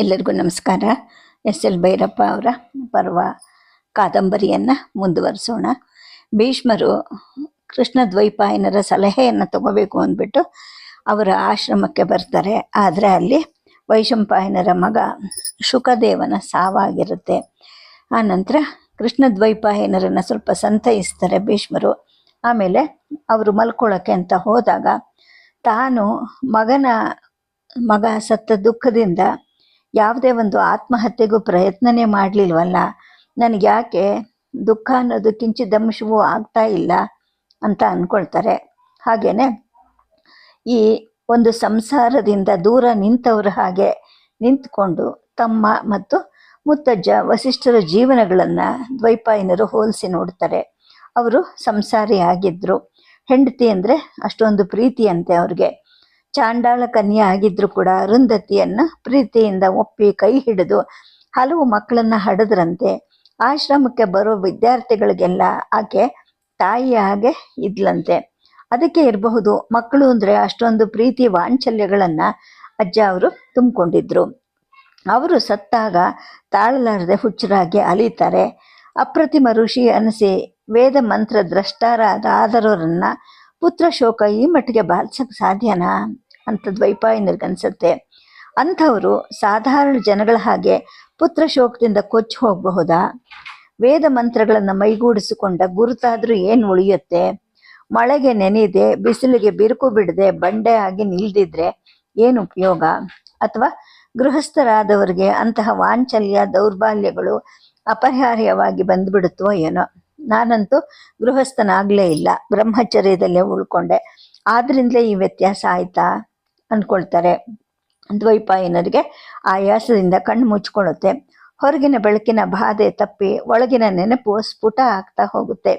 ಎಲ್ಲರಿಗೂ ನಮಸ್ಕಾರ. S L Bhyrappa ಅವರ ಪರ್ವ ಕಾದಂಬರಿಯನ್ನು ಮುಂದುವರಿಸೋಣ. ಭೀಷ್ಮರು ಕೃಷ್ಣ ದ್ವೈಪಾಯನರ ಸಲಹೆಯನ್ನು ತಗೋಬೇಕು ಅಂದ್ಬಿಟ್ಟು ಅವರ ಆಶ್ರಮಕ್ಕೆ ಬರ್ತಾರೆ. ಆದರೆ ಅಲ್ಲಿ ವೈಶಂಪಾಯನರ ಮಗ ಶುಕದೇವನ ಸಾವಾಗಿರುತ್ತೆ. ಆ ನಂತರ ಕೃಷ್ಣ ದ್ವೈಪಾಯನರನ್ನು ಸ್ವಲ್ಪ ಸಂತೈಸ್ತಾರೆ ಭೀಷ್ಮರು. ಆಮೇಲೆ ಅವರು ಮಲ್ಕೊಳ್ಳೋಕ್ಕೆ ಅಂತ ಹೋದಾಗ ತಾನು ಮಗನ, ಮಗ ಸತ್ತ ದುಃಖದಿಂದ ಯಾವುದೇ ಒಂದು ಆತ್ಮಹತ್ಯೆಗೂ ಪ್ರಯತ್ನನೇ ಮಾಡಲಿಲ್ವಲ್ಲ? ನನಗೆ ಯಾಕೆ ದುಃಖ ಅನ್ನೋದು ಕಿಂಚಿದಂಶವೂ ಆಗ್ತಾ ಇಲ್ಲ ಅಂತ ಅಂದ್ಕೊಳ್ತಾರೆ ಹಾಗೇನೆ ಈ ಒಂದು ಸಂಸಾರದಿಂದ ದೂರ ನಿಂತವ್ರ ಹಾಗೆ ನಿಂತ್ಕೊಂಡು ತಮ್ಮ ಮತ್ತು ಮುತ್ತಜ್ಜ ವಸಿಷ್ಠರ ಜೀವನಗಳನ್ನು ದ್ವೈಪಾಯನರು ಹೋಲಿಸಿ ನೋಡ್ತಾರೆ. ಅವರು ಸಂಸಾರಿ ಆಗಿದ್ದರು ಹೆಂಡತಿ ಅಂದರೆ ಅಷ್ಟೊಂದು ಪ್ರೀತಿಯಂತೆ ಅವ್ರಿಗೆ. ಚಾಂಡಾಳ ಕನ್ಯೆ ಆಗಿದ್ರು ಕೂಡ ಅರುಂಧತಿಯನ್ನ ಪ್ರೀತಿಯಿಂದ ಒಪ್ಪಿ ಕೈ ಹಿಡಿದು ಹಲವು ಮಕ್ಕಳನ್ನ ಹಡದ್ರಂತೆ. ಆಶ್ರಮಕ್ಕೆ ಬರೋ ವಿದ್ಯಾರ್ಥಿಗಳಿಗೆಲ್ಲ ಆಕೆ ತಾಯಿಯ ಹಾಗೆ ಇದ್ಲಂತೆ. ಅದಕ್ಕೆ ಇರಬಹುದು, ಮಕ್ಕಳು ಅಂದ್ರೆ ಅಷ್ಟೊಂದು ಪ್ರೀತಿ ವಾಂಚಲ್ಯಗಳನ್ನ ಅಜ್ಜ ಅವರು ತುಂಬಿಕೊಂಡಿದ್ರು. ಅವರು ಸತ್ತಾಗ ತಾಳಲಾರದೆ ಹುಚ್ಚರಾಗಿ ಅಲಿತಾರೆ. ಅಪ್ರತಿಮ ಋಷಿ ಅನಿಸಿ ವೇದ ಮಂತ್ರ ದ್ರಷ್ಟಾರಾದ ಆದರವರನ್ನ ಪುತ್ರ ಶೋಕ ಈ ಮಟ್ಟಿಗೆ ಬಾಲ್ಸಕ್ಕೆ ಸಾಧ್ಯನಾ? ಅಂತ ದ್ವೈಪಾಯನರಿಗನ್ಸುತ್ತೆ ಅಂಥವರು ಸಾಧಾರಣ ಜನಗಳ ಹಾಗೆ ಪುತ್ರ ಶೋಕದಿಂದ ಕೊಚ್ಚಿ ಹೋಗಬಹುದಾ? ವೇದ ಮಂತ್ರಗಳನ್ನು ಮೈಗೂಡಿಸಿಕೊಂಡ ಗುರುತಾದರೂ ಏನು ಉಳಿಯುತ್ತೆ? ಮಳೆಗೆ ನೆನೆಯದೆ ಬಿಸಿಲಿಗೆ ಬಿರುಕು ಬಿಡದೆ, ಬಂಡೆ ಆಗಿ ನಿಲ್ದಿದ್ರೆ ಏನು ಉಪಯೋಗ? ಅಥವಾ ಗೃಹಸ್ಥರಾದವರಿಗೆ ಅಂತಹ ವಾಂಚಲ್ಯ, ದೌರ್ಬಲ್ಯಗಳು ಅಪರಿಹಾರ್ಯವಾಗಿ ಬಂದ್ಬಿಡುತ್ತೋ ಏನೋ? ನಾನಂತೂ ಗೃಹಸ್ಥನಾಗಲೇ ಇಲ್ಲ. ಬ್ರಹ್ಮಚರ್ಯದಲ್ಲೇ ಉಳ್ಕೊಂಡೆ. ಆದ್ರಿಂದಲೇ ಈ ವ್ಯತ್ಯಾಸ ಆಯ್ತಾ? ಅಂದ್ಕೊಳ್ತಾರೆ. ದ್ವೈಪಾಯನರಿಗೆ ಆಯಾಸದಿಂದ ಕಣ್ಣು ಮುಚ್ಕೊಳ್ಳುತ್ತೆ ಹೊರಗಿನ ಬೆಳಕಿನ ಬಾಧೆ ತಪ್ಪಿ ಒಳಗಿನ ನೆನಪು ಸ್ಫುಟ ಆಗ್ತಾ ಹೋಗುತ್ತೆ.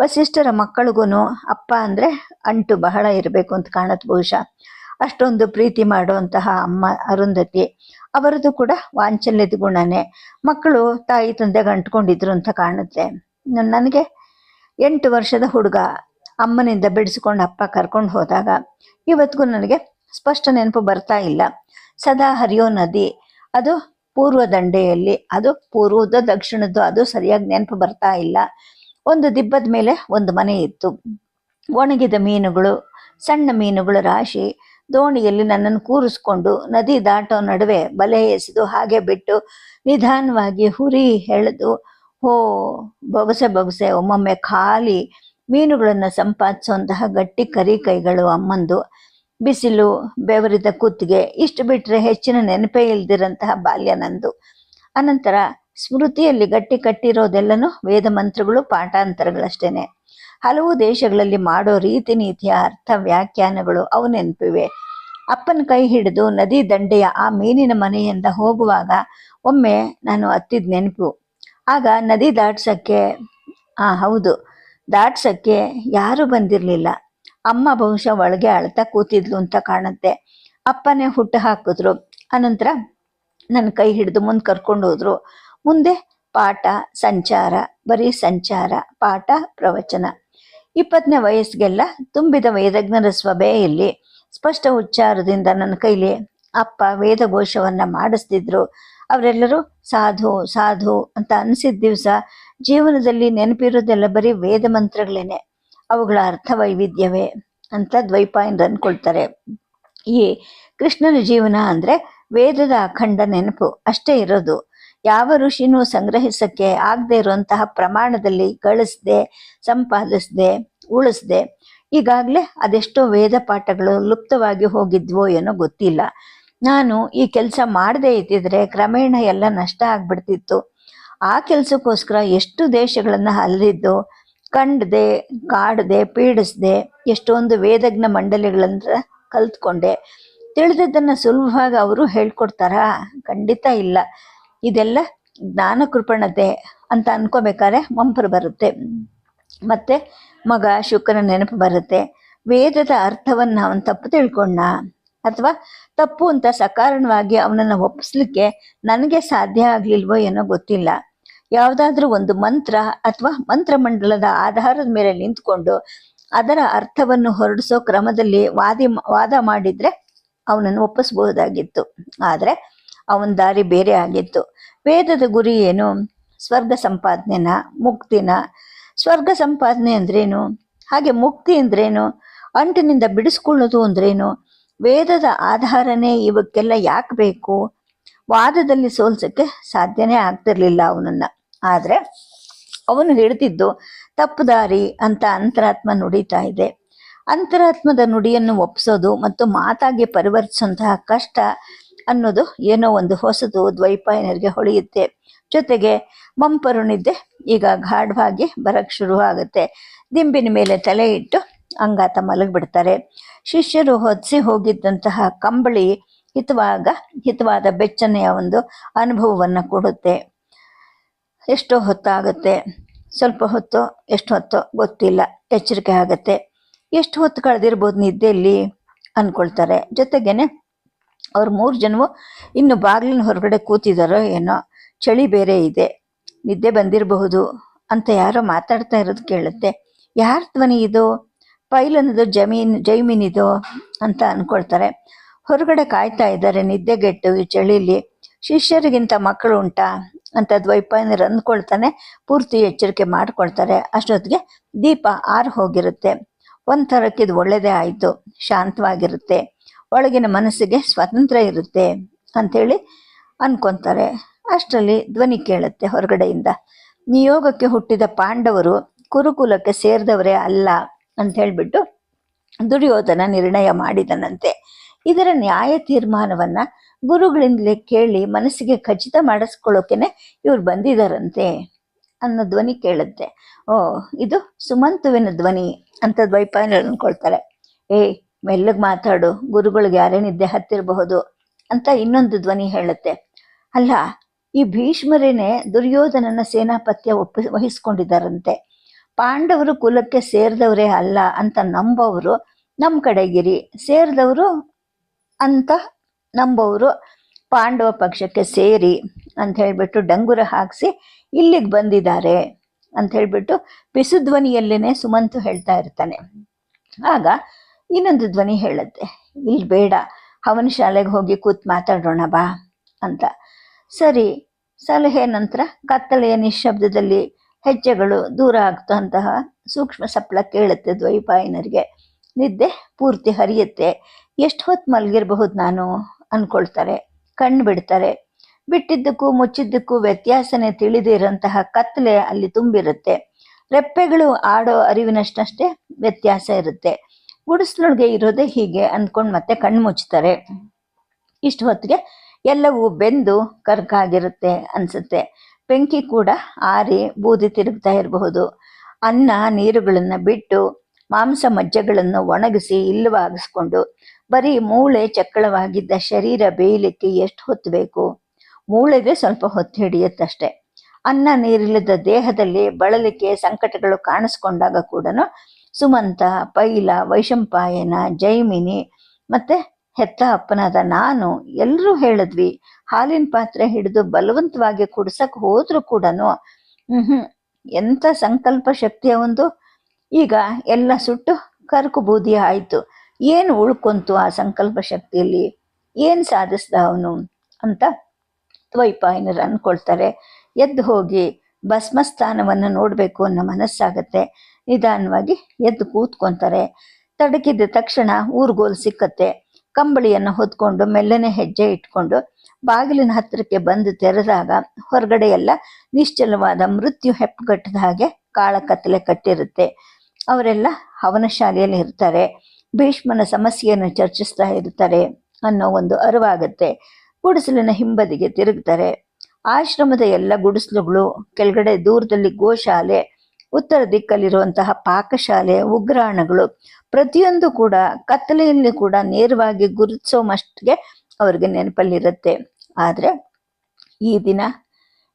ವಸಿಷ್ಠರ ಮಕ್ಕಳಿಗೂ ಅಪ್ಪ ಅಂದರೆ ಅಂಟು ಬಹಳ ಇರಬೇಕು ಅಂತ ಕಾಣುತ್ತೆ ಬಹುಶಃ. ಅಷ್ಟೊಂದು ಪ್ರೀತಿ ಮಾಡುವಂತಹ ಅಮ್ಮ ಅರುಂಧತಿ. ಅವರದ್ದು ಕೂಡ ವಾಂಚಲ್ಯದ ಗುಣನೇ. ಮಕ್ಕಳು ತಾಯಿ ತಂದೆಗೆ ಅಂಟ್ಕೊಂಡಿದ್ರು ಅಂತ ಕಾಣುತ್ತೆ. ನನಗೆ ಎಂಟು ವರ್ಷದ ಹುಡುಗ ಅಮ್ಮನಿಂದ ಬಿಡಿಸ್ಕೊಂಡು ಅಪ್ಪ ಕರ್ಕೊಂಡು ಹೋದಾಗ ಇವತ್ತಿಗೂ ನನಗೆ ಸ್ಪಷ್ಟ ನೆನಪು ಬರ್ತಾ ಇಲ್ಲ. ಸದಾ ಹರಿಯೋ ನದಿ, ಅದು ಪೂರ್ವ ದಂಡೆಯಲ್ಲಿ, ಅದು ಪೂರ್ವದ ದಕ್ಷಿಣದ್ದು, ಅದು ಸರಿಯಾಗಿ ನೆನಪು ಬರ್ತಾ ಇಲ್ಲ. ಒಂದು ದಿಬ್ಬದ ಮೇಲೆ ಒಂದು ಮನೆ ಇತ್ತು. ಒಣಗಿದ ಮೀನುಗಳು, ಸಣ್ಣ ಮೀನುಗಳ ರಾಶಿ, ದೋಣಿಯಲ್ಲಿ ನನ್ನನ್ನು ಕೂರಿಸ್ಕೊಂಡು ನದಿ ದಾಟೋ ನಡುವೆ ಬಲೆ ಎಸೆದು ಹಾಗೆ ಬಿಟ್ಟು ನಿಧಾನವಾಗಿ ಹುರಿ ಎಳೆದು, ಹೋ, ಬೊಗಸೆ ಬೊಗಸೆ, ಒಮ್ಮೊಮ್ಮೆ ಖಾಲಿ ಮೀನುಗಳನ್ನು ಸಂಪಾದಿಸುವಂತಹ ಗಟ್ಟಿ ಕರಿ ಕೈಗಳು ಅಮ್ಮಂದು. ಬಿಸಿಲು ಬೆವರಿದ ಕುತ್ತಿಗೆ ಇಷ್ಟು ಬಿಟ್ಟರೆ ಹೆಚ್ಚಿನ ನೆನಪೇ ಇಲ್ದಿರಂತಹ ಬಾಲ್ಯ ನಂದು. ಅನಂತರ ಸ್ಮೃತಿಯಲ್ಲಿ ಗಟ್ಟಿ ಕಟ್ಟಿರೋದೆಲ್ಲನೂ ವೇದ ಮಂತ್ರಗಳು ಪಾಠಾಂತರಗಳಷ್ಟೇನೆ. ಹಲವು ದೇಶಗಳಲ್ಲಿ ಮಾಡೋ ರೀತಿ ನೀತಿಯ ಅರ್ಥ ವ್ಯಾಖ್ಯಾನಗಳು ಅವು ನೆನಪಿವೆ. ಅಪ್ಪನ ಕೈ ಹಿಡಿದು ನದಿ ದಂಡೆಯ ಆ ಮೀನಿನ ಮನೆಯಿಂದ ಹೋಗುವಾಗ ಒಮ್ಮೆ ನಾನು ಹತ್ತಿದ ನೆನಪು. ಆಗ ನದಿ ದಾಟ್ಸಕ್ಕೆ, ಆ ಹೌದು, ದಾಟ್ಸಕ್ಕೆ ಯಾರೂ ಬಂದಿರಲಿಲ್ಲ. ಅಮ್ಮ ಬಹುಶಃ ಒಳಗೆ ಅಳ್ತಾ ಕೂತಿದ್ಲು ಅಂತ ಕಾಣುತ್ತೆ. ಅಪ್ಪನೇ ಹುಟ್ಟು ಹಾಕಿದ್ರು. ಅನಂತರ ನನ್ನ ಕೈ ಹಿಡಿದು ಮುಂದೆ ಕರ್ಕೊಂಡು ಹೋದ್ರು. ಮುಂದೆ ಪಾಠ, ಸಂಚಾರ, ಬರೀ ಸಂಚಾರ, ಪಾಠ, ಪ್ರವಚನ. ಇಪ್ಪತ್ತನೇ ವಯಸ್ಸಿಗೆಲ್ಲ ತುಂಬಿದ ವೇದಜ್ಞರ ಸ್ವಭೆಯಲ್ಲಿ ಸ್ಪಷ್ಟ ಉಚ್ಚಾರದಿಂದ ನನ್ನ ಕೈಲಿ ಅಪ್ಪ ವೇದಘೋಷವನ್ನ ಮಾಡಿಸ್ತಿದ್ರು. ಅವರೆಲ್ಲರೂ ಸಾಧು ಸಾಧು ಅಂತ ಅನಿಸಿದ ದಿವಸ ಜೀವನದಲ್ಲಿ ನೆನಪಿರೋದೆಲ್ಲ ಬರೀ ವೇದ ಮಂತ್ರಗಳೇನೆ. ಅವುಗಳ ಅರ್ಥ ವೈವಿಧ್ಯವೇ ಅಂತ ದ್ವೈಪಾಯನರು ಅಂದ್ಕೊಳ್ತಾರೆ ಈ ಕೃಷ್ಣನ ಜೀವನ ಅಂದ್ರೆ ವೇದದ ಅಖಂಡ ನೆನಪು ಅಷ್ಟೇ ಇರೋದು. ಯಾವ ಋಷಿನೂ ಸಂಗ್ರಹಿಸಕ್ಕೆ ಆಗದೆ ಇರುವಂತಹ ಪ್ರಮಾಣದಲ್ಲಿ ಗಳಿಸ್ದೆ, ಸಂಪಾದಿಸ್ದೆ, ಉಳಿಸ್ದೆ, ಈಗಾಗಲೇ ಅದೆಷ್ಟೋ ವೇದ ಪಾಠಗಳು ಲುಪ್ತವಾಗಿ ಹೋಗಿದ್ವೋ ಏನೋ ಗೊತ್ತಿಲ್ಲ. ನಾನು ಈ ಕೆಲಸ ಮಾಡದೇ ಇದ್ದಿದ್ರೆ ಕ್ರಮೇಣ ಎಲ್ಲ ನಷ್ಟ ಆಗ್ಬಿಡ್ತಿತ್ತು. ಆ ಕೆಲಸಕ್ಕೋಸ್ಕರ ಎಷ್ಟು ದೇಶಗಳನ್ನು ಅಲ್ಲಿದ್ದು ಕಂಡದೆ, ಕಾಡದೆ, ಪೀಡಿಸ್ದೆ, ಎಷ್ಟೊಂದು ವೇದಜ್ಞ ಮಂಡಳಿಗಳಂತ ಕಲ್ತ್ಕೊಂಡೆ. ತಿಳಿದಿದ್ದನ್ನು ಸುಲಭವಾಗಿ ಅವರು ಹೇಳ್ಕೊಡ್ತಾರಾ? ಖಂಡಿತ ಇಲ್ಲ. ಇದೆಲ್ಲ ಜ್ಞಾನ ಕೃಪಣತೆ ಅಂತ ಅನ್ಕೋಬೇಕಾದ್ರೆ ಮಂಪರು ಬರುತ್ತೆ. ಮತ್ತೆ ಮಗ ಶುಕ್ರನ ನೆನಪು ಬರುತ್ತೆ. ವೇದದ ಅರ್ಥವನ್ನು ಅವನು ತಪ್ಪು ತಿಳ್ಕೊಂಡ. ಅಥವಾ ತಪ್ಪು ಅಂತ ಸಕಾರಣವಾಗಿ ಅವನನ್ನು ಒಪ್ಪಿಸ್ಲಿಕ್ಕೆ ನನಗೆ ಸಾಧ್ಯ ಆಗಲಿಲ್ವೋ ಏನೋ ಗೊತ್ತಿಲ್ಲ. ಯಾವುದಾದ್ರೂ ಒಂದು ಮಂತ್ರ ಅಥವಾ ಮಂತ್ರಮಂಡಲದ ಆಧಾರದ ಮೇಲೆ ನಿಂತ್ಕೊಂಡು ಅದರ ಅರ್ಥವನ್ನು ಹೊರಡಿಸೋ ಕ್ರಮದಲ್ಲಿ ವಾದಿ ವಾದ ಮಾಡಿದ್ರೆ ಅವನನ್ನು ಒಪ್ಪಿಸಬಹುದಾಗಿತ್ತು. ಆದರೆ ಅವನ ದಾರಿ ಬೇರೆ ಆಗಿತ್ತು. ವೇದದ ಗುರಿ ಏನು? ಸ್ವರ್ಗ ಸಂಪಾದನೆನ? ಮುಕ್ತಿನ? ಸ್ವರ್ಗ ಸಂಪಾದನೆ ಅಂದ್ರೇನು? ಹಾಗೆ ಮುಕ್ತಿ ಅಂದ್ರೇನು? ಅಂಟಿನಿಂದ ಬಿಡಿಸ್ಕೊಳ್ಳೋದು ಅಂದ್ರೇನು? ವೇದದ ಆಧಾರನೇ ಇವಕ್ಕೆಲ್ಲ ಯಾಕೆ ಬೇಕು? ವಾದದಲ್ಲಿ ಸೋಲ್ಸಕ್ಕೆ ಸಾಧ್ಯನೇ ಆಗ್ತಿರ್ಲಿಲ್ಲ ಅವನನ್ನ. ಆದ್ರೆ ಅವನು ಹೇಳ್ತಿದ್ದು, ತಪ್ಪು ದಾರಿ ಅಂತ ಅಂತರಾತ್ಮ ನುಡಿತಾ ಇದೆ. ಅಂತರಾತ್ಮದ ನುಡಿಯನ್ನು ಒಪ್ಪಿಸೋದು ಮತ್ತು ಮಾತಾಗಿ ಪರಿವರ್ತಿಸುವಂತಹ ಕಷ್ಟ ಅನ್ನೋದು ಏನೋ ಒಂದು ಹೊಸದು ದ್ವೈಪಾಯನರಿಗೆ ಹೊಳೆಯುತ್ತೆ. ಜೊತೆಗೆ ಮಂಪರು ನಿದ್ದೆ ಈಗ ಗಾಢವಾಗಿ ಬರಕ್ಕೆ ಶುರು ಆಗುತ್ತೆ. ದಿಂಬಿನ ಮೇಲೆ ತಲೆ ಇಟ್ಟು ಅಂಗಾತ ಮಲಗಿಬಿಡ್ತಾರೆ. ಶಿಷ್ಯರು ಹೊದಿಸಿ ಹೋಗಿದ್ದಂತಹ ಕಂಬಳಿ ಹಿತವಾಗ ಹಿತವಾದ ಬೆಚ್ಚನೆಯ ಒಂದು ಅನುಭವವನ್ನು ಕೊಡುತ್ತೆ. ಎಷ್ಟೋ ಹೊತ್ತಾಗುತ್ತೆ, ಸ್ವಲ್ಪ ಹೊತ್ತು, ಎಷ್ಟು ಹೊತ್ತು ಗೊತ್ತಿಲ್ಲ, ಎಚ್ಚರಿಕೆ ಆಗುತ್ತೆ. ಎಷ್ಟು ಹೊತ್ತು ಕಳೆದಿರ್ಬೋದು ನಿದ್ದೆಯಲ್ಲಿ ಅಂದ್ಕೊಳ್ತಾರೆ ಜೊತೆಗೇನೆ ಅವ್ರು ಮೂರು ಜನವು ಇನ್ನು ಬಾಗಿಲಿನ ಹೊರಗಡೆ ಕೂತಿದಾರೋ ಏನೋ, ಚಳಿ ಬೇರೆ ಇದೆ, ನಿದ್ದೆ ಬಂದಿರಬಹುದು ಅಂತ ಯಾರೋ ಮಾತಾಡ್ತಾ ಇರೋದು ಕೇಳುತ್ತೆ. ಯಾರ ಧ್ವನಿ ಇದು? ಪೈಲನದು ಜಮೀನ್ ಜೈಮೀನ್ ಇದು ಅಂತ ಅನ್ಕೊಳ್ತಾರೆ. ಹೊರಗಡೆ ಕಾಯ್ತಾ ಇದ್ದಾರೆ ನಿದ್ದೆಗೆಟ್ಟು ಈ ಚಳಿಲಿ. ಶಿಷ್ಯರಿಗಿಂತ ಮಕ್ಕಳು ಉಂಟಾ? ಅಂತ ದ್ವೈಪಾಯನರು ಅಂದ್ಕೊಳ್ತಾನೆ, ಪೂರ್ತಿ ಎಚ್ಚರಿಕೆ ಮಾಡ್ಕೊಳ್ತಾರೆ. ಅಷ್ಟೊತ್ತಿಗೆ ದೀಪ ಆರು ಹೋಗಿರುತ್ತೆ. ಒಂಥರಕ್ಕೆ ಇದು ಒಳ್ಳೆಯದೇ ಆಯಿತು, ಶಾಂತವಾಗಿರುತ್ತೆ. ಒಳಗಿನ ಮನಸ್ಸಿಗೆ ಸ್ವಾತಂತ್ರ್ಯ ಇರುತ್ತೆ ಅಂಥೇಳಿ ಅನ್ಕೊಂತಾರೆ. ಅಷ್ಟರಲ್ಲಿ ಧ್ವನಿ ಕೇಳುತ್ತೆ ಹೊರಗಡೆಯಿಂದ. ನಿಯೋಗಕ್ಕೆ ಹುಟ್ಟಿದ ಪಾಂಡವರು ಕುರುಕುಲಕ್ಕೆ ಸೇರಿದವರೇ ಅಲ್ಲ ಅಂತ ಹೇಳ್ಬಿಟ್ಟು ದುರ್ಯೋಧನ ನಿರ್ಣಯ ಮಾಡಿದನಂತೆ. ಇದರ ನ್ಯಾಯ ತೀರ್ಮಾನವನ್ನ ಗುರುಗಳಿಂದಲೇ ಕೇಳಿ ಮನಸ್ಸಿಗೆ ಖಚಿತ ಮಾಡಿಸ್ಕೊಳ್ಳೋಕೆನೆ ಇವ್ರು ಬಂದಿದ್ದಾರಂತೆ ಅನ್ನೋ ಧ್ವನಿ ಕೇಳುತ್ತೆ. ಓ, ಇದು ಸುಮಂತುವಿನ ಧ್ವನಿ ಅಂತ ದ್ವೈಪಾಯನರು ಅನ್ಕೊಳ್ತಾರೆ. ಏಯ್ ಮೆಲ್ಲಗೆ ಮಾತಾಡು, ಗುರುಗಳಿಗೆ ಯಾರೇ ನಿದ್ದೆ ಹತ್ತಿರಬಹುದು ಅಂತ ಇನ್ನೊಂದು ಧ್ವನಿ ಹೇಳುತ್ತೆ. ಅಲ್ಲ, ಈ ಭೀಷ್ಮರೇನೆ ದುರ್ಯೋಧನನ ಸೇನಾಪತ್ಯ ಒಪ್ಪಿ ವಹಿಸ್ಕೊಂಡಿದ್ದಾರಂತೆ ಪಾಂಡವರು ಕುಲಕ್ಕೆ ಸೇರಿದವರೇ ಅಲ್ಲ ಅಂತ ನಂಬವರು. ನಮ್ಮ ಕಡೆಗಿರಿ, ಸೇರಿದವರು ಅಂತ ನಂಬೋರು ಪಾಂಡವ ಪಕ್ಷಕ್ಕೆ ಸೇರಿ ಅಂತ ಹೇಳಿಬಿಟ್ಟು ಡಂಗುರ ಹಾಕಿಸಿ ಇಲ್ಲಿಗೆ ಬಂದಿದ್ದಾರೆ ಅಂತ ಹೇಳಿಬಿಟ್ಟು ಪಿಸು ಧ್ವನಿಯಲ್ಲೇನೆ ಸುಮಂತು ಹೇಳ್ತಾ ಇರ್ತಾನೆ. ಆಗ ಇನ್ನೊಂದು ಧ್ವನಿ ಹೇಳುತ್ತೆ, ಇಲ್ಲಿ ಬೇಡ, ಅವನ ಶಾಲೆಗೆ ಹೋಗಿ ಕೂತ್ ಮಾತಾಡೋಣ ಬಾ ಅಂತ. ಸರಿ, ಸಲಹೆ ನಂತರ ಕತ್ತಲೆಯ ನಿಶಬ್ದದಲ್ಲಿ ಹೆಜ್ಜೆಗಳು ದೂರ ಆಗ್ತಂತಹ ಸೂಕ್ಷ್ಮ ಸಪ್ಲ ಕೇಳುತ್ತೆ ದ್ವೈಪಾಯನರಿಗೆ. ನಿದ್ದೆ ಪೂರ್ತಿ ಹರಿಯುತ್ತೆ. ಎಷ್ಟು ಹೊತ್ತು ಮಲಗಿರಬಹುದು ನಾನು ಅಂದ್ಕೊಳ್ತಾರೆ ಕಣ್ಣು ಬಿಡ್ತಾರೆ. ಬಿಟ್ಟಿದ್ದಕ್ಕೂ ಮುಚ್ಚಿದ್ದಕ್ಕೂ ವ್ಯತ್ಯಾಸನೆ ತಿಳಿದಿರೋಂತಹ ಕತ್ತಲೆ ಅಲ್ಲಿ ತುಂಬಿರುತ್ತೆ. ರೆಪ್ಪೆಗಳು ಆಡೋ ಅರಿವಿನಷ್ಟಷ್ಟೇ ವ್ಯತ್ಯಾಸ ಇರುತ್ತೆ. ಗುಡಿಸ್ಲೊಳಗೆ ಇರೋದೇ ಹೀಗೆ ಅಂದ್ಕೊಂಡು ಮತ್ತೆ ಕಣ್ಣು ಮುಚ್ತಾರೆ. ಇಷ್ಟು ಹೊತ್ತಿಗೆ ಎಲ್ಲವೂ ಬೆಂದು ಕರ್ಕಾಗಿರುತ್ತೆ ಅನ್ಸುತ್ತೆ. ಬೆಂಕಿ ಕೂಡ ಆರಿ ಬೂದಿ ತಿರುಗ್ತಾ ಇರಬಹುದು. ಅನ್ನ ನೀರುಗಳನ್ನ ಬಿಟ್ಟು ಮಾಂಸ ಮಜ್ಜೆಗಳನ್ನು ಒಣಗಿಸಿ ಇಲ್ಲವಾಗಿಸ್ಕೊಂಡು ಬರೀ ಮೂಳೆ ಚಕ್ಕಳವಾಗಿದ್ದ ಶರೀರ ಬೇಯಲಿಕ್ಕೆ ಎಷ್ಟು ಹೊತ್ತು ಬೇಕು? ಮೂಳೆಗೆ ಸ್ವಲ್ಪ ಹೊತ್ತು ಹಿಡಿಯುತ್ತಷ್ಟೆ. ಅನ್ನ ನೀರಿಲ್ಲದ ದೇಹದಲ್ಲಿ ಬಳಲಿಕೆ ಸಂಕಟಗಳು ಕಾಣಿಸ್ಕೊಂಡಾಗ ಕೂಡ ಸುಮಂತ, ಪೈಲ, ವೈಶಂಪಾಯನ, ಜೈಮಿನಿ ಮತ್ತೆ ಹೆತ್ತ ಅಪ್ಪನಾದ ನಾನು ಎಲ್ಲರೂ ಹೇಳಿದ್ವಿ, ಹಾಲಿನ ಪಾತ್ರೆ ಹಿಡಿದು ಬಲವಂತವಾಗಿ ಕುಡ್ಸಕ್ ಹೋದರೂ ಕೂಡ ಹ್ಞೂ ಎಂಥ ಸಂಕಲ್ಪ ಶಕ್ತಿಯ ಒಂದು? ಈಗ ಎಲ್ಲ ಸುಟ್ಟು ಕರ್ಕು ಬೂದಿ ಆಯ್ತು. ಏನು ಉಳ್ಕೊಂತು ಆ ಸಂಕಲ್ಪ ಶಕ್ತಿಯಲ್ಲಿ? ಏನು ಸಾಧಿಸ್ದ ಅವನು ಅಂತ ದ್ವೈಪಾಯನರು ಅಂದ್ಕೊಳ್ತಾರೆ ಎದ್ದು ಹೋಗಿ ಭಸ್ಮಸ್ಥಾನವನ್ನು ನೋಡಬೇಕು ಅನ್ನೋ ಮನಸ್ಸಾಗತ್ತೆ. ನಿಧಾನವಾಗಿ ಎದ್ದು ಕೂತ್ಕೊಂತಾರೆ. ತಡಕಿದ ತಕ್ಷಣ ಊರ್ಗೋಲು ಸಿಕ್ಕತ್ತೆ. ಕಂಬಳಿಯನ್ನು ಹೊತ್ಕೊಂಡು ಮೆಲ್ಲನೆ ಹೆಜ್ಜೆ ಇಟ್ಕೊಂಡು ಬಾಗಿಲಿನ ಹತ್ತಿರಕ್ಕೆ ಬಂದು ತೆರೆದಾಗ ಹೊರಗಡೆ ಎಲ್ಲ ನಿಶ್ಚಲವಾದ ಮೃತ್ಯು ಹೆಪ್ಪುಗಟ್ಟದ ಹಾಗೆ ಕಾಳ ಕತ್ತಲೆ ಕಟ್ಟಿರುತ್ತೆ. ಅವರೆಲ್ಲ ಹವನ ಶಾಲೆಯಲ್ಲಿ ಇರ್ತಾರೆ. ಭೀಷ್ಮನ ಸಮಸ್ಯೆಯನ್ನು ಚರ್ಚಿಸ್ತಾ ಇರ್ತಾರೆ ಅನ್ನೋ ಒಂದು ಅರಿವಾಗತ್ತೆ. ಗುಡಿಸಲಿನ ಹಿಂಬದಿಗೆ ತಿರುಗ್ತಾರೆ. ಆಶ್ರಮದ ಎಲ್ಲ ಗುಡಿಸಲುಗಳು, ಕೆಳಗಡೆ ದೂರದಲ್ಲಿ ಗೋಶಾಲೆ, ಉತ್ತರ ದಿಕ್ಕಲ್ಲಿರುವಂತಹ ಪಾಕಶಾಲೆ, ಉಗ್ರಾಣಗಳು, ಪ್ರತಿಯೊಂದು ಕೂಡ ಕತ್ತಲೆಯಲ್ಲಿ ಕೂಡ ನೇರವಾಗಿ ಗುರುತಿಸೋ ಮಷ್ಟಿಗೆ ಅವ್ರಿಗೆ ನೆನಪಲ್ಲಿರುತ್ತೆ. ಆದರೆ ಈ ದಿನ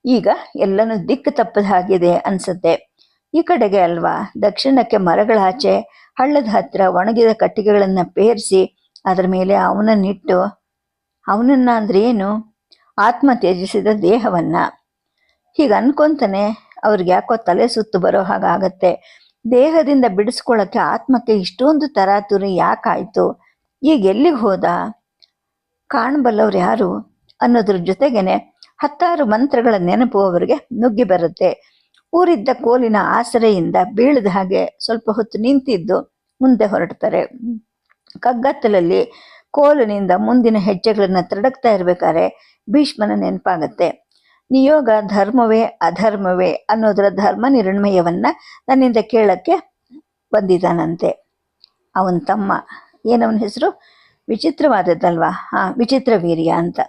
ಈಗ ಎಲ್ಲನೂ ದಿಕ್ಕು ತಪ್ಪದ ಹಾಗಿದೆ ಅನ್ಸುತ್ತೆ. ಈ ಕಡೆಗೆ ಅಲ್ವಾ, ದಕ್ಷಿಣಕ್ಕೆ ಮರಗಳ ಆಚೆ ಹಳ್ಳದ ಹತ್ತಿರ ಒಣಗಿದ ಕಟ್ಟಿಗೆಗಳನ್ನ ಪೇರಿಸಿ ಅದರ ಮೇಲೆ ಅವನನ್ನಿಟ್ಟು ಅವನನ್ನ ಅಂದ್ರೆ ಏನು? ಆತ್ಮ ತ್ಯಜಿಸಿದ ದೇಹವನ್ನ. ಹೀಗೆ ಅನ್ಕೊಂತಾನೆ ಅವ್ರಿಗೆ ಯಾಕೋ ತಲೆ ಸುತ್ತು ಬರೋ ಹಾಗಾಗತ್ತೆ ದೇಹದಿಂದ ಬಿಡಿಸ್ಕೊಳ್ಳಕ್ಕೆ ಆತ್ಮಕ್ಕೆ ಇಷ್ಟೊಂದು ತರಾತುರಿ ಯಾಕಾಯ್ತು? ಈಗ ಎಲ್ಲಿಗೆ ಹೋದ? ಕಾಣಬಲ್ಲವ್ರು ಯಾರು ಅನ್ನೋದ್ರ ಜೊತೆಗೇನೆ ಹತ್ತಾರು ಮಂತ್ರಗಳ ನೆನಪು ಅವರಿಗೆ ನುಗ್ಗಿ ಬರುತ್ತೆ. ಊರಿದ್ದ ಕೋಲಿನ ಆಸರೆಯಿಂದ ಬೀಳದ ಹಾಗೆ ಸ್ವಲ್ಪ ಹೊತ್ತು ನಿಂತಿದ್ದು ಮುಂದೆ ಹೊರಡ್ತಾರೆ. ಕಗ್ಗತ್ತಲಲ್ಲಿ ಕೋಲಿನಿಂದ ಮುಂದಿನ ಹೆಜ್ಜೆಗಳನ್ನ ತಡಕ್ತಾ ಇರ್ಬೇಕಾದ್ರೆ ಭೀಷ್ಮನ ನೆನಪಾಗತ್ತೆ. ನಿಯೋಗ ಧರ್ಮವೇ ಅಧರ್ಮವೇ ಅನ್ನೋದರ ಧರ್ಮ ನಿರ್ಣಯವನ್ನ ನನ್ನಿಂದ ಕೇಳಕ್ಕೆ ಬಂದಿದ್ದಾನಂತೆ. ಅವನ ತಮ್ಮ, ಏನವನ ಹೆಸರು? ವಿಚಿತ್ರವಾದದ್ದಲ್ವಾ? ಹಾ ವಿಚಿತ್ರ ವೀರ್ಯ ಅಂತ.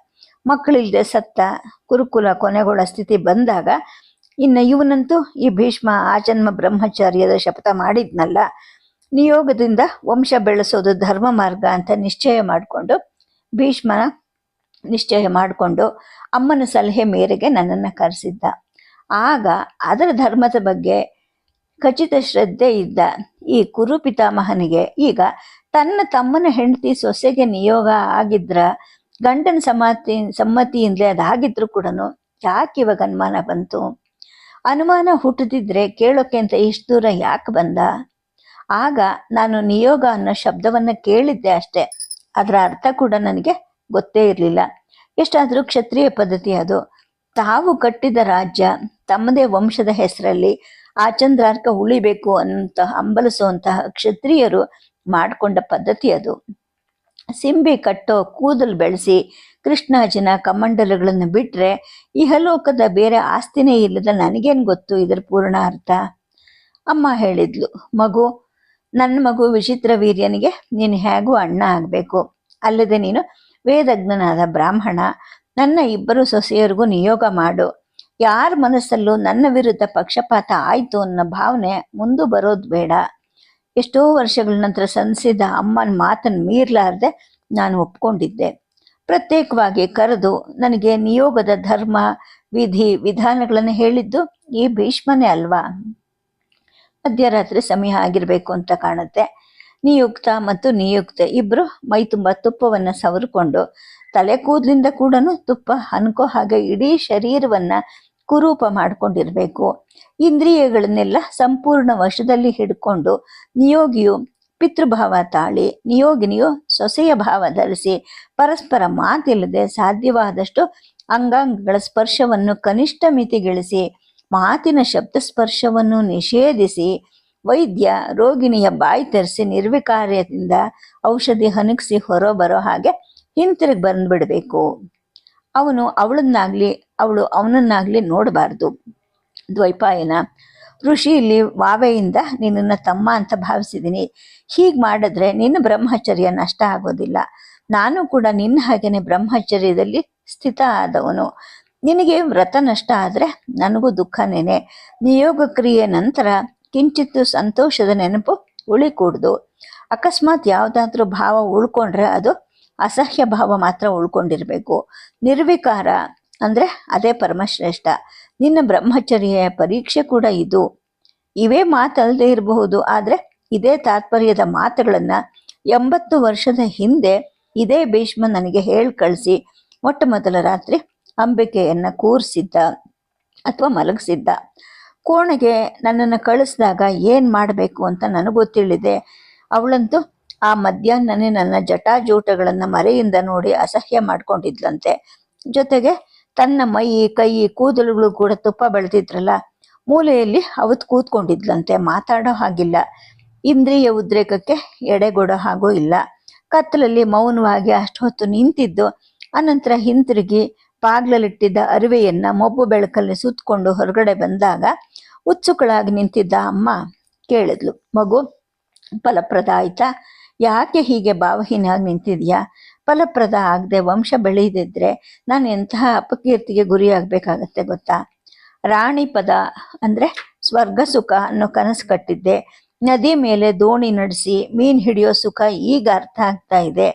ಮಕ್ಕಳಿಲ್ಲದೆ ಸತ್ತ ಕುರುಕುಲ ಕೊನೆಗೊಳ್ಳ ಸ್ಥಿತಿ ಬಂದಾಗ ಇನ್ನು ಇವನಂತೂ ಈ ಭೀಷ್ಮ ಆಜನ್ಮ ಬ್ರಹ್ಮಚಾರ್ಯದ ಶಪಥ ಮಾಡಿದ್ನಲ್ಲ. ನಿಯೋಗದಿಂದ ವಂಶ ಬೆಳೆಸೋದು ಧರ್ಮ ಮಾರ್ಗ ಅಂತ ನಿಶ್ಚಯ ಮಾಡಿಕೊಂಡು ಭೀಷ್ಮನ ನಿಶ್ಚಯ ಮಾಡಿಕೊಂಡು ಅಮ್ಮನ ಸಲಹೆ ಮೇರೆಗೆ ನನ್ನನ್ನು ಕರೆಸಿದ್ದ. ಆಗ ಅದರ ಧರ್ಮದ ಬಗ್ಗೆ ಖಚಿತ ಶ್ರದ್ಧೆ ಇದ್ದ ಈ ಕುರು ಪಿತಾಮಹನಿಗೆ ಈಗ ತನ್ನ ತಮ್ಮನ ಹೆಂಡತಿ ಸೊಸೆಗೆ ನಿಯೋಗ ಆಗಿದ್ರ ಗಂಡನ ಸಮ್ಮತಿ ಸಮ್ಮತಿಯಿಂದಲೇ ಅದಾಗಿದ್ರು ಕೂಡ ಯಾಕೆ ಇವಾಗ ಅನುಮಾನ ಬಂತು? ಅನುಮಾನ ಹುಟ್ಟದಿದ್ರೆ ಕೇಳೋಕೆ ಅಂತ ಇಷ್ಟು ದೂರ ಯಾಕೆ ಬಂದ? ಆಗ ನಾನು ನಿಯೋಗ ಅನ್ನೋ ಶಬ್ದವನ್ನು ಕೇಳಿದ್ದೆ ಅಷ್ಟೆ. ಅದರ ಅರ್ಥ ಕೂಡ ನನಗೆ ಗೊತ್ತೇ ಇರಲಿಲ್ಲ. ಎಷ್ಟಾದರೂ ಕ್ಷತ್ರಿಯ ಪದ್ಧತಿ ಅದು. ತಾವು ಕಟ್ಟಿದ ರಾಜ್ಯ, ತಮ್ಮದೇ ವಂಶದ ಹೆಸರಲ್ಲಿ ಆಚಂದ್ರಾರ್ಕ ಉಳಿಬೇಕು ಅಂತ ಹಂಬಲಿಸುವಂತಹ ಕ್ಷತ್ರಿಯರು ಮಾಡಿಕೊಂಡ ಪದ್ಧತಿ ಅದು. ಸಿಂಬಿ ಕಟ್ಟೋ ಕೂದಲು ಬೆಳೆಸಿ ಕೃಷ್ಣಾಜಿನ ಕಮಂಡಲಗಳನ್ನು ಬಿಟ್ಟರೆ ಇಹಲೋಕದ ಬೇರೆ ಆಸ್ತಿನೇ ಇಲ್ಲದ ನನಗೇನು ಗೊತ್ತು ಇದರ ಪೂರ್ಣ ಅರ್ಥ? ಅಮ್ಮ ಹೇಳಿದ್ಲು, ಮಗು ನನ್ನ ಮಗು ವಿಚಿತ್ರ ವೀರ್ಯನಿಗೆ ನೀನು ಹೇಗೂ ಅಣ್ಣ ಆಗಬೇಕು. ಅಲ್ಲದೆ ನೀನು ವೇದಜ್ಞನಾದ ಬ್ರಾಹ್ಮಣ, ನನ್ನ ಇಬ್ಬರು ಸೊಸೆಯರಿಗೂ ನಿಯೋಗ ಮಾಡು. ಯಾರ ಮನಸ್ಸಲ್ಲೂ ನನ್ನ ವಿರುದ್ಧ ಪಕ್ಷಪಾತ ಆಯಿತು ಅನ್ನೋ ಭಾವನೆ ಮುಂದೆ ಬರೋದು ಬೇಡ. ಎಷ್ಟೋ ವರ್ಷಗಳ ನಂತರ ಸನ್ಸಿದ ಅಮ್ಮನ ಮಾತನ್ನು ಮೀರ್ಲಾರ್ದೆ ನಾನು ಒಪ್ಕೊಂಡಿದ್ದೆ. ಪ್ರತ್ಯೇಕವಾಗಿ ಕರೆದು ನನಗೆ ನಿಯೋಗದ ಧರ್ಮ, ವಿಧಿ, ವಿಧಾನಗಳನ್ನು ಹೇಳಿದ್ದು ಈ ಭೀಷ್ಮನೇ ಅಲ್ವಾ? ಮಧ್ಯರಾತ್ರಿ ಸಮಯ ಆಗಿರಬೇಕು ಅಂತ ಕಾಣುತ್ತೆ. ನಿಯುಕ್ತ ಮತ್ತು ನಿಯುಕ್ತ ಇಬ್ರು ಮೈ ತುಂಬ ತುಪ್ಪವನ್ನ ಸವರಿಕೊಂಡು ತಲೆ ಕೂದಲಿಂದ ಕೂಡ ತುಪ್ಪ ಅನ್ಕೋ ಹಾಗೆ ಇಡೀ ಶರೀರವನ್ನ ಕುರೂಪ ಮಾಡ್ಕೊಂಡಿರ್ಬೇಕು. ಇಂದ್ರಿಯಗಳನ್ನೆಲ್ಲ ಸಂಪೂರ್ಣ ವಶದಲ್ಲಿ ಹಿಡ್ಕೊಂಡು ನಿಯೋಗಿಯು ಪಿತೃಭಾವ ತಾಳಿ, ನಿಯೋಗಿನಿಯು ಸೊಸೆಯ ಭಾವ ಧರಿಸಿ ಪರಸ್ಪರ ಮಾತಿಲ್ಲದೆ ಸಾಧ್ಯವಾದಷ್ಟು ಅಂಗಾಂಗಗಳ ಸ್ಪರ್ಶವನ್ನು ಕನಿಷ್ಠ ಮಿತಿಗಿಳಿಸಿ, ಮಾತಿನ ಶಬ್ದ ಸ್ಪರ್ಶವನ್ನು ನಿಷೇಧಿಸಿ, ವೈದ್ಯ ರೋಗಿಣಿಯ ಬಾಯಿ ತರಿಸಿ ನಿರ್ವಿಕಾರ್ಯದಿಂದ ಔಷಧಿ ಹನಗಿಸಿ ಹೊರಬರೋ ಹಾಗೆ ಹಿಂತಿರುಗಿ ಬಂದ್ಬಿಡ್ಬೇಕು. ಅವನು ಅವಳನ್ನಾಗ್ಲಿ, ಅವಳು ಅವನನ್ನಾಗ್ಲಿ ನೋಡಬಾರ್ದು. ದ್ವೈಪಾಯನ ಋಷಿ ಇಲ್ಲಿ ವಾವೆಯಿಂದ ನಿನ್ನನ್ನು ತಮ್ಮ ಅಂತ ಭಾವಿಸಿದ್ದೀನಿ ಹೀಗೆ ಮಾಡಿದ್ರೆ ನಿನ್ನ ಬ್ರಹ್ಮಚರ್ಯ ನಷ್ಟ ಆಗೋದಿಲ್ಲ. ನಾನು ಕೂಡ ನಿನ್ನ ಹಾಗೇನೆ ಬ್ರಹ್ಮಚರ್ಯದಲ್ಲಿ ಸ್ಥಿತ ಆದವನು. ನಿನಗೆ ವ್ರತ ನಷ್ಟ ಆದರೆ ನನಗೂ ದುಃಖನೇನೆ. ನಿಯೋಗ ಕ್ರಿಯೆ ನಂತರ ಕಿಂಚಿತ್ತು ಸಂತೋಷದ ನೆನಪು ಉಳಿಕೂಡ್ದು. ಅಕಸ್ಮಾತ್ ಯಾವುದಾದ್ರೂ ಭಾವ ಉಳ್ಕೊಂಡ್ರೆ ಅದು ಅಸಹ್ಯ ಭಾವ ಮಾತ್ರ ಉಳ್ಕೊಂಡಿರಬೇಕು. ನಿರ್ವಿಕಾರ ಅಂದರೆ ಅದೇ ಪರಮಶ್ರೇಷ್ಠ. ನಿನ್ನ ಬ್ರಹ್ಮಚರ್ಯ ಪರೀಕ್ಷೆ ಕೂಡ ಇದು. ಇವೇ ಮಾತಲ್ಲದೆ ಇರಬಹುದು, ಆದರೆ ಇದೇ ತಾತ್ಪರ್ಯದ ಮಾತುಗಳನ್ನು ಎಂಬತ್ತು ವರ್ಷದ ಹಿಂದೆ ಇದೇ ಭೀಷ್ಮ ನನಗೆ ಹೇಳಿ ಕಳಿಸಿ ಮೊಟ್ಟ ಮೊದಲ ರಾತ್ರಿ ಅಂಬಿಕೆಯನ್ನು ಕೂರಿಸಿದ್ದ ಅಥವಾ ಮಲಗಿಸಿದ್ದ. ಕೋಣೆಗೆ ನನ್ನನ್ನು ಕಳಿಸಿದಾಗ ಏನು ಮಾಡಬೇಕು ಅಂತ ನನಗೂ ತಿಳಿದೆ. ಅವಳಂತೂ ಆ ಮಧ್ಯಾಹ್ನನೇ ನನ್ನ ಜಟಾಜೂಟಗಳನ್ನು ಮರೆಯಿಂದ ನೋಡಿ ಅಸಹ್ಯ ಮಾಡಿಕೊಂಡಿದ್ಲಂತೆ. ಜೊತೆಗೆ ತನ್ನ ಮೈ, ಕೈ, ಕೂದಲುಗಳು ಕೂಡ ತುಪ್ಪ ಬೆಳೆದಿದ್ರಲ್ಲ, ಮೂಲೆಯಲ್ಲಿ ಅವತ್ತು ಕೂತ್ಕೊಂಡಿದ್ಲಂತೆ, ಮಾತಾಡೋ ಹಾಗಿಲ್ಲ. ಇಂದ್ರಿಯ ಉದ್ರೇಕಕ್ಕೆ ಎಡೆಗೊಡೋ ಹಾಗೂ ಇಲ್ಲ. ಕತ್ತಲಲ್ಲಿ ಮೌನವಾಗಿ ಅಷ್ಟು ಹೊತ್ತು ನಿಂತಿದ್ದು, ಅನಂತರ ಹಿಂತಿರುಗಿ ಬಾಗ್ಲಲ್ಲಿಟ್ಟಿದ್ದ ಅರಿವೆಯನ್ನ ಮೊಬ್ಬು ಬೆಳಕಲ್ಲಿ ಸುತ್ತಕೊಂಡು ಹೊರಗಡೆ ಬಂದಾಗ ಉತ್ಸುಕಳಾಗಿ ನಿಂತಿದ್ದ ಅಮ್ಮ ಕೇಳಿದ್ಲು, ಮಗು, ಫಲಪ್ರದ ಆಯ್ತಾ? ಯಾಕೆ ಹೀಗೆ ಭಾವಹೀನಾಗಿ ನಿಂತಿದ್ಯಾ? ಫಲಪ್ರದ ಆಗದೆ ವಂಶ ಬೆಳೆಯದಿದ್ರೆ ನಾನು ಎಂತಹ ಅಪಕೀರ್ತಿಗೆ ಗುರಿಯಾಗಬೇಕಾಗತ್ತೆ ಗೊತ್ತಾ? ರಾಣಿ ಪದ ಅಂದ್ರೆ ಸ್ವರ್ಗ ಸುಖ ಅನ್ನೋ ಕನಸು ಕಟ್ಟಿದ್ದೆ. ನದಿ ಮೇಲೆ ದೋಣಿ ನಡೆಸಿ ಮೀನ್ ಹಿಡಿಯೋ ಸುಖ ಈಗ ಅರ್ಥ ಆಗ್ತಾ ಇದೆ.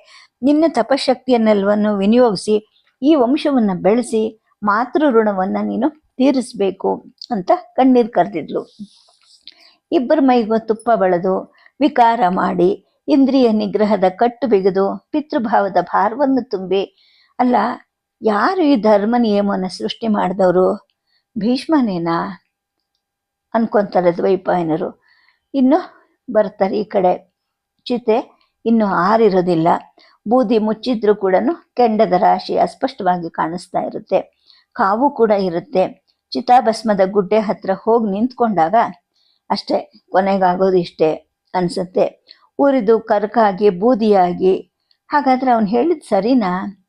ನಿನ್ನ ತಪಶಕ್ತಿಯನ್ನೆಲ್ಲವನ್ನು ವಿನಿಯೋಗಿಸಿ ಈ ವಂಶವನ್ನ ಬೆಳೆಸಿ ಮಾತೃ ಋಣವನ್ನ ನೀನು ತೀರಿಸ್ಬೇಕು ಅಂತ ಕಣ್ಣೀರು ಕರೆದಿದ್ಲು. ಇಬ್ಬರ ಮೈಗೂ ತುಪ್ಪ ಬಳದು ವಿಕಾರ ಮಾಡಿ ಇಂದ್ರಿಯ ನಿಗ್ರಹದ ಕಟ್ಟು ಬಿಗಿದು ಪಿತೃಭಾವದ ಭಾರವನ್ನು ತುಂಬಿ, ಅಲ್ಲ, ಯಾರು ಈ ಧರ್ಮ ನಿಯಮವನ್ನು ಸೃಷ್ಟಿ ಮಾಡಿದವರು? ಭೀಷ್ಮನೇನಾ? ಅನ್ಕೊಂತಾರೆ ದ್ವೈಪಾಯನರು. ಇನ್ನು ಬರ್ತಾರೆ ಈ ಕಡೆ. ಚಿತೆ ಇನ್ನು ಆರಿರೋದಿಲ್ಲ. ಬೂದಿ ಮುಚ್ಚಿದ್ರೂ ಕೂಡ ಕೆಂಡದ ರಾಶಿ ಅಸ್ಪಷ್ಟವಾಗಿ ಕಾಣಿಸ್ತಾ ಇರುತ್ತೆ. ಕಾವು ಕೂಡ ಇರುತ್ತೆ. ಚಿತಾಭಸ್ಮದ ಗುಡ್ಡೆ ಹತ್ರ ಹೋಗಿ ನಿಂತ್ಕೊಂಡಾಗ ಅಷ್ಟೇ, ಕೊನೆಗಾಗೋದು ಇಷ್ಟೇ ಅನ್ಸುತ್ತೆ. ಉರಿದು ಕರ್ಕಾಗಿ, ಬೂದಿಯಾಗಿ. ಹಾಗಾದರೆ ಅವನು ಹೇಳಿದ ಸರಿನಾ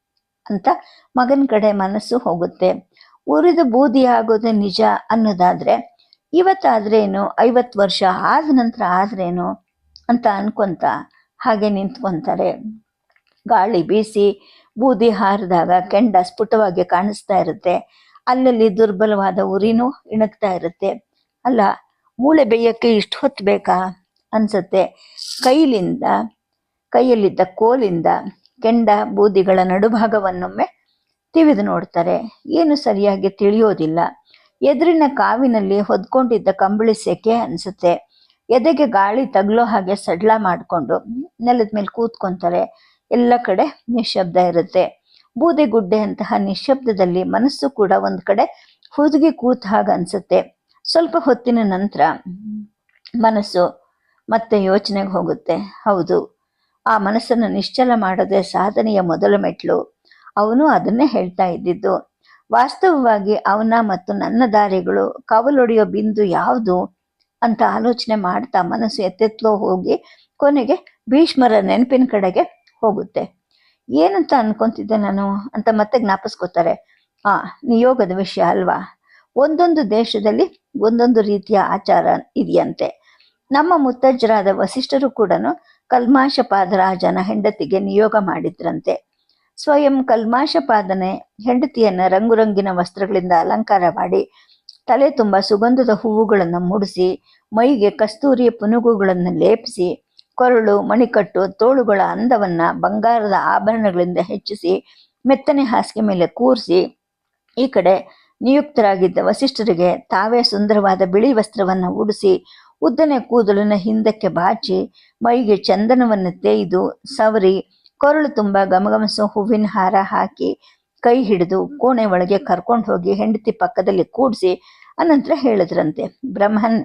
ಅಂತ ಮಗನ ಕಡೆ ಮನಸ್ಸು ಹೋಗುತ್ತೆ. ಉರಿದು ಬೂದಿ ಆಗೋದು ನಿಜ ಅನ್ನೋದಾದರೆ, ಇವತ್ತಾದ್ರೇನು? ಐವತ್ತು ವರ್ಷ ಆದ ನಂತರ ಆದ್ರೇನು? ಅಂತ ಅನ್ಕೊಂತ ಹಾಗೆ ನಿಂತ್ಕೊಂತಾರೆ. ಗಾಳಿ ಬೀಸಿ ಬೂದಿ ಹಾರಿದಾಗ ಕೆಂಡ ಸ್ಫುಟವಾಗಿ ಕಾಣಿಸ್ತಾ ಇರುತ್ತೆ. ಅಲ್ಲಲ್ಲಿ ದುರ್ಬಲವಾದ ಉರಿನೂ ಇಣಗ್ತಾ ಇರುತ್ತೆ. ಅಲ್ಲ, ಮೂಳೆ ಬೇಯಕ್ಕೆ ಇಷ್ಟು ಹೊತ್ತು ಬೇಕಾ? ಅನ್ಸುತ್ತೆ. ಕೈಲಿಂದ, ಕೈಯಲ್ಲಿದ್ದ ಕೋಲಿಂದ ಕೆಂಡ ಬೂದಿಗಳ ನಡುಭಾಗವನ್ನೊಮ್ಮೆ ತಿವಿದು ನೋಡ್ತಾರೆ. ಏನು ಸರಿಯಾಗಿ ತಿಳಿಯೋದಿಲ್ಲ. ಎದುರಿನ ಕಾವಿನಲ್ಲಿ ಹೊದ್ಕೊಂಡಿದ್ದ ಕಂಬಳಿ ಸೆಕೆ ಅನ್ಸುತ್ತೆ. ಎದೆಗೆ ಗಾಳಿ ತಗ್ಲೋ ಹಾಗೆ ಸಡ್ಲ ಮಾಡಿಕೊಂಡು ನೆಲದ ಮೇಲೆ ಕೂತ್ಕೊಂತಾರೆ. ಎಲ್ಲ ಕಡೆ ನಿಶಬ್ದ ಇರುತ್ತೆ. ಬೂದಿ ಗುಡ್ಡೆ ಅಂತಹ ನಿಶಬ್ದದಲ್ಲಿ ಮನಸ್ಸು ಕೂಡ ಒಂದು ಕಡೆ ಹುದುಗಿ ಕೂತ ಹಾಗೆ ಅನ್ಸುತ್ತೆ. ಸ್ವಲ್ಪ ಹೊತ್ತಿನ ನಂತರ ಮನಸ್ಸು ಮತ್ತೆ ಯೋಚನೆಗೆ ಹೋಗುತ್ತೆ. ಹೌದು, ಆ ಮನಸ್ಸನ್ನು ನಿಶ್ಚಲ ಮಾಡೋದೇ ಸಾಧನೆಯ ಮೊದಲ ಮೆಟ್ಲು ಅವನು ಅದನ್ನೇ ಹೇಳ್ತಾ ಇದ್ದಿದ್ದು. ವಾಸ್ತವವಾಗಿ ಅವನ ಮತ್ತು ನನ್ನ ದಾರಿಗಳು, ಕವಲೊಡೆಯೋ ಬಿಂದು ಯಾವುದು ಅಂತ ಆಲೋಚನೆ ಮಾಡ್ತಾ ಮನಸ್ಸು ಎತ್ತೆತ್ಲೋ ಹೋಗಿ ಕೊನೆಗೆ ಭೀಷ್ಮರ ನೆನಪಿನ ಕಡೆಗೆ ಹೋಗುತ್ತೆ. ಏನಂತ ಅನ್ಕೊಂತಿದ್ದೆ ನಾನು ಅಂತ ಮತ್ತೆ ಜ್ಞಾಪಿಸ್ಕೋತಾರೆ. ಆ, ನಿಯೋಗದ ವಿಷಯ ಅಲ್ವಾ? ಒಂದೊಂದು ದೇಶದಲ್ಲಿ ಒಂದೊಂದು ರೀತಿಯ ಆಚಾರ ಇದೆಯಂತೆ. ನಮ್ಮ ಮುತ್ತಜ್ಜರಾದ ವಸಿಷ್ಠರು ಕೂಡ ಕಲ್ಮಾಶಪಾದರಾಜನ ಹೆಂಡತಿಗೆ ನಿಯೋಗ ಮಾಡಿದ್ರಂತೆ. ಸ್ವಯಂ ಕಲ್ಮಾಶಪಾದನೆ ಹೆಂಡತಿಯನ್ನ ರಂಗುರಂಗಿನ ವಸ್ತ್ರಗಳಿಂದ ಅಲಂಕಾರ ಮಾಡಿ, ತಲೆ ತುಂಬ ಸುಗಂಧದ ಹೂವುಗಳನ್ನು ಮೂಡಿಸಿ, ಮೈಗೆ ಕಸ್ತೂರಿಯ ಪುನುಗುಗಳನ್ನು ಲೇಪಿಸಿ, ಕೊರಳು, ಮಣಿಕಟ್ಟು, ತೋಳುಗಳ ಅಂದವನ್ನ ಬಂಗಾರದ ಆಭರಣಗಳಿಂದ ಹೆಚ್ಚಿಸಿ, ಮೆತ್ತನೆ ಹಾಸಿಗೆ ಮೇಲೆ ಕೂರಿಸಿ, ಈ ಕಡೆ ನಿಯುಕ್ತರಾಗಿದ್ದ ವಸಿಷ್ಠರಿಗೆ ತಾವೇ ಸುಂದರವಾದ ಬಿಳಿ ವಸ್ತ್ರವನ್ನು ಉಡಿಸಿ ಉದ್ದನೆ ಕೂದಲನ್ನು ಹಿಂದಕ್ಕೆ ಬಾಚಿ, ಮೈಗೆ ಚಂದನವನ್ನು ತೇಯ್ದು ಸವರಿ, ಕೊರಳು ತುಂಬ ಗಮಗಮಸು ಹೂವಿನ ಹಾರ ಹಾಕಿ ಕೈ ಹಿಡಿದು ಕೋಣೆ ಒಳಗೆ ಕರ್ಕೊಂಡು ಹೋಗಿ ಹೆಂಡತಿ ಪಕ್ಕದಲ್ಲಿ ಕೂಡಿಸಿ ಅನಂತರ ಹೇಳಿದ್ರಂತೆ, ಬ್ರಹ್ಮನ್,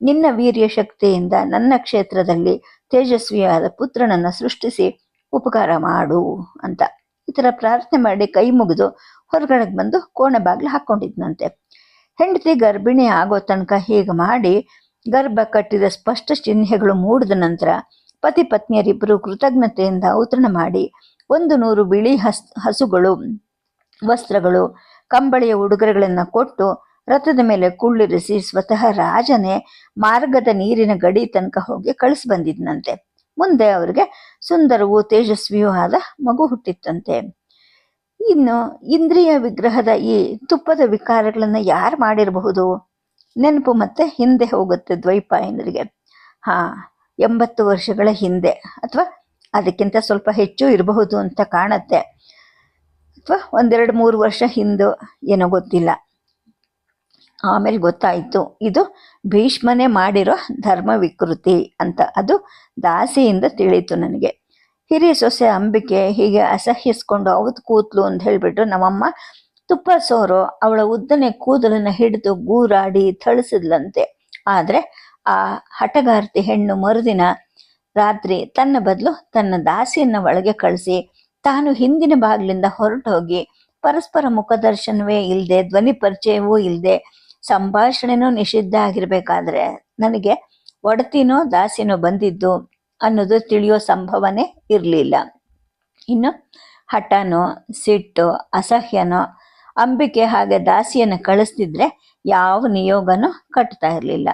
ನಿನ್ನ ವೀರ್ಯ ಶಕ್ತಿಯಿಂದ ನನ್ನ ಕ್ಷೇತ್ರದಲ್ಲಿ ತೇಜಸ್ವಿಯಾದ ಪುತ್ರನನ್ನು ಸೃಷ್ಟಿಸಿ ಉಪಕಾರ ಮಾಡು ಅಂತ. ಈ ಥರ ಪ್ರಾರ್ಥನೆ ಮಾಡಿ ಕೈ ಮುಗಿದು ಹೊರಗಡೆ ಬಂದು ಕೋಣೆ ಬಾಗಿಲು ಹಾಕ್ಕೊಂಡಿದ್ನಂತೆ ಹೆಂಡತಿ ಗರ್ಭಿಣಿ ಆಗೋ ತನಕ ಹೀಗೆ ಮಾಡಿ ಗರ್ಭ ಕಟ್ಟಿದ ಸ್ಪಷ್ಟ ಚಿಹ್ನೆಗಳು ಮೂಡಿದ ನಂತರ ಪತಿ ಪತ್ನಿಯರಿಬ್ಬರು ಕೃತಜ್ಞತೆಯಿಂದ ಔತರಣ ಮಾಡಿ ಒಂದು ನೂರು ಬಿಳಿ ಹಸ್, ಹಸುಗಳು, ವಸ್ತ್ರಗಳು, ಕಂಬಳಿಯ ಉಡುಗೊರೆಗಳನ್ನು ಕೊಟ್ಟು ರಥದ ಮೇಲೆ ಕುಳ್ಳಿರಿಸಿ ಸ್ವತಃ ರಾಜನೇ ಮಾರ್ಗದ ನೀರಿನ ಗಡಿ ತನಕ ಹೋಗಿ ಕಳಿಸಿ ಬಂದಿದ್ನಂತೆ. ಮುಂದೆ ಅವರಿಗೆ ಸುಂದರವೂ ತೇಜಸ್ವಿಯೂ ಆದ ಮಗು ಹುಟ್ಟಿತ್ತಂತೆ. ಇನ್ನು ಇಂದ್ರಿಯ ವಿಗ್ರಹದ ಈ ತುಪ್ಪದ ವಿಕಾರಗಳನ್ನು ಯಾರು ಮಾಡಿರಬಹುದು? ನೆನಪು ಮತ್ತೆ ಹಿಂದೆ ಹೋಗುತ್ತೆ ದ್ವೈಪಾಯನರಿಗೆ ಹಾ, ಎಂಬತ್ತು ವರ್ಷಗಳ ಹಿಂದೆ ಅಥವಾ ಅದಕ್ಕಿಂತ ಸ್ವಲ್ಪ ಹೆಚ್ಚು ಇರಬಹುದು ಅಂತ ಕಾಣತ್ತೆ. ಅಥವಾ ಒಂದೆರಡು ಮೂರು ವರ್ಷ ಹಿಂದೆ ಏನೋ ಗೊತ್ತಿಲ್ಲ. ಆಮೇಲೆ ಗೊತ್ತಾಯಿತು. ಇದು ಭೀಷ್ಮನೇ ಮಾಡಿರೋ ಧರ್ಮ ವಿಕೃತಿ ಅಂತ. ಅದು ದಾಸಿಯಿಂದ ತಿಳಿಯಿತು ನನಗೆ. ಹಿರಿಯ ಸೊಸೆ ಅಂಬಿಕೆ ಹೀಗೆ ಅಸಹ್ಯಿಸ್ಕೊಂಡು ಅವತ್ತು ಕೂತ್ಲು ಅಂತ ಹೇಳ್ಬಿಟ್ಟು ನಮ್ಮಮ್ಮ ತುಪ್ಪ ಸೋರು ಅವಳ ಉದ್ದನೆ ಕೂದಲನ್ನ ಹಿಡಿದು ಗೂರಾಡಿ ಥಳಿಸಿದ್ಲಂತೆ. ಆದ್ರೆ ಆ ಹಠಗಾರ್ತಿ ಹೆಣ್ಣು ಮರುದಿನ ರಾತ್ರಿ ತನ್ನ ಬದಲು ತನ್ನ ದಾಸಿಯನ್ನ ಒಳಗೆ ಕಳಿಸಿ ತಾನು ಹಿಂದಿನ ಬಾಗಿಲಿಂದ ಹೊರಟೋಗಿ ಪರಸ್ಪರ ಮುಖದರ್ಶನವೇ ಇಲ್ಲದೆ ಧ್ವನಿ ಪರಿಚಯವೂ ಇಲ್ಲದೆ ಸಂಭಾಷಣೆನೂ ನಿಷಿದ್ಧ ಆಗಿರಬೇಕಾದ್ರೆ ನನಗೆ ಒಡತಿನೋ ದಾಸಿನೋ ಬಂದಿದ್ದು ಅನ್ನೋದು ತಿಳಿಯೋ ಸಂಭವನೆ ಇರಲಿಲ್ಲ. ಇನ್ನು ಹಠನೋ, ಸಿಟ್ಟು, ಅಸಹ್ಯನೋ ಅಂಬಿಕೆ ಹಾಗೆ ದಾಸಿಯನ್ನು ಕಳಿಸ್ತಿದ್ರೆ ಯಾವ ನಿಯೋಗನೂ ಕಟ್ತಾ ಇರಲಿಲ್ಲ.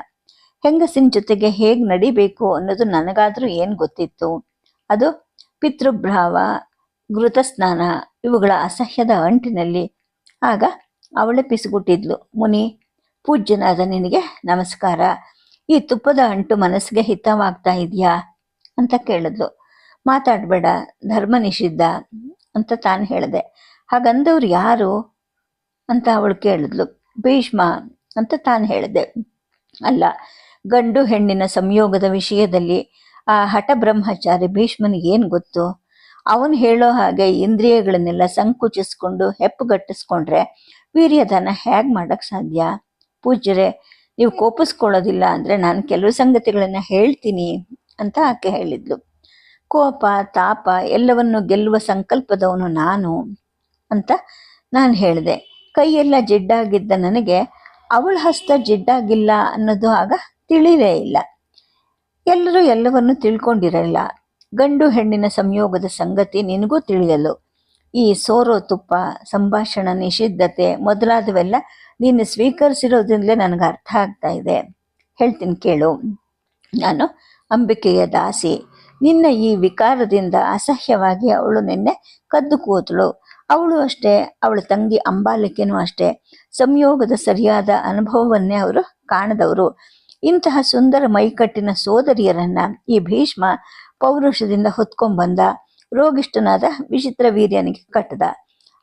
ಹೆಂಗಸಿನ ಜೊತೆಗೆ ಹೇಗೆ ನಡಿಬೇಕು ಅನ್ನೋದು ನನಗಾದರೂ ಏನು ಗೊತ್ತಿತ್ತು? ಅದು ಪಿತೃಭ್ರಾವ, ಘೃತಸ್ನಾನ ಇವುಗಳ ಅಸಹ್ಯದ ಅಂಟಿನಲ್ಲಿ. ಆಗ ಅವಳೆ ಪಿಸುಗುಟ್ಟಿದ್ಲು, ಮುನಿ, ಪೂಜ್ಯನಾದ ನಿನಗೆ ನಮಸ್ಕಾರ. ಈ ತುಪ್ಪದ ಅಂಟು ಮನಸ್ಸಿಗೆ ಹಿತವಾಗ್ತಾ ಇದೆಯಾ? ಅಂತ ಕೇಳಿದ್ಲು. ಮಾತಾಡಬೇಡ, ಧರ್ಮ ನಿಷಿದ್ಧ, ಅಂತ ತಾನು ಹೇಳಿದೆ. ಹಾಗಂದವ್ರು ಯಾರು? ಅಂತ ಅವಳು ಕೇಳಿದ್ಲು. ಭೀಷ್ಮ ಅಂತ ತಾನು ಹೇಳಿದೆ ಅಲ್ಲ, ಗಂಡು ಹೆಣ್ಣಿನ ಸಂಯೋಗದ ವಿಷಯದಲ್ಲಿ ಆ ಹಠ ಬ್ರಹ್ಮಚಾರಿ ಭೀಷ್ಮನಿಗೆ ಏನು ಗೊತ್ತು? ಅವನು ಹೇಳೋ ಹಾಗೆ ಇಂದ್ರಿಯಗಳನ್ನೆಲ್ಲ ಸಂಕುಚಿಸ್ಕೊಂಡು ಹೆಪ್ಪುಗಟ್ಟಿಸ್ಕೊಂಡ್ರೆ ವೀರ್ಯದಾನ ಹೇಗೆ ಮಾಡೋಕ್ಕೆ ಸಾಧ್ಯ? ಪೂಜ್ಯರೆ, ನೀವು ಕೋಪಿಸ್ಕೊಳ್ಳೋದಿಲ್ಲ ಅಂದರೆ ನಾನು ಕೆಲವು ಸಂಗತಿಗಳನ್ನು ಹೇಳ್ತೀನಿ ಅಂತ ಆಕೆ ಹೇಳಿದ್ಲು. ಕೋಪ, ತಾಪ ಎಲ್ಲವನ್ನು ಗೆಲ್ಲುವ ಸಂಕಲ್ಪದವನು ನಾನು ಅಂತ ನಾನು ಹೇಳಿದೆ. ಕೈಯೆಲ್ಲ ಜಿಡ್ಡಾಗಿದ್ದ ನನಗೆ ಅವಳ ಹಸ್ತ ಜಿಡ್ಡಾಗಿಲ್ಲ ಅನ್ನೋದು ಆಗ ತಿಳಿಲೇ ಇಲ್ಲ. ಎಲ್ಲರೂ ಎಲ್ಲವನ್ನು ತಿಳ್ಕೊಂಡಿರಲ್ಲ ಗಂಡು ಹೆಣ್ಣಿನ ಸಂಯೋಗದ ಸಂಗತಿ ನಿನಗೂ ತಿಳಿಯಲು. ಈ ಸೋರೋ ತುಪ್ಪ, ಸಂಭಾಷಣ, ನಿಷಿದ್ಧತೆ ಮೊದಲಾದವೆಲ್ಲ ನೀನು ಸ್ವೀಕರಿಸಿರೋದ್ರಿಂದಲೇ ನನಗೆ ಅರ್ಥ ಆಗ್ತಾ ಇದೆ. ಹೇಳ್ತೀನಿ ಕೇಳು. ನಾನು ಅಂಬಿಕೆಯ ದಾಸಿ. ನಿನ್ನ ಈ ವಿಕಾರದಿಂದ ಅಸಹ್ಯವಾಗಿ ಅವಳು ನಿನ್ನೆ ಕದ್ದು ಕೂತಳು ಅವಳು ಅಷ್ಟೇ, ಅವಳ ತಂಗಿ ಅಂಬಾಲಿಕೆನೂ ಅಷ್ಟೇ. ಸಂಯೋಗದ ಸರಿಯಾದ ಅನುಭವವನ್ನೇ ಅವರು ಕಾಣದವರು. ಇಂತಹ ಸುಂದರ ಮೈಕಟ್ಟಿನ ಸೋದರಿಯರನ್ನ ಈ ಭೀಷ್ಮ ಪೌರುಷದಿಂದ ಹೊತ್ಕೊಂಡ್ಬಂದ ರೋಗಿಷ್ಠನಾದ ವಿಚಿತ್ರ ವೀರ್ಯನಿಗೆ ಕಟ್ಟದ.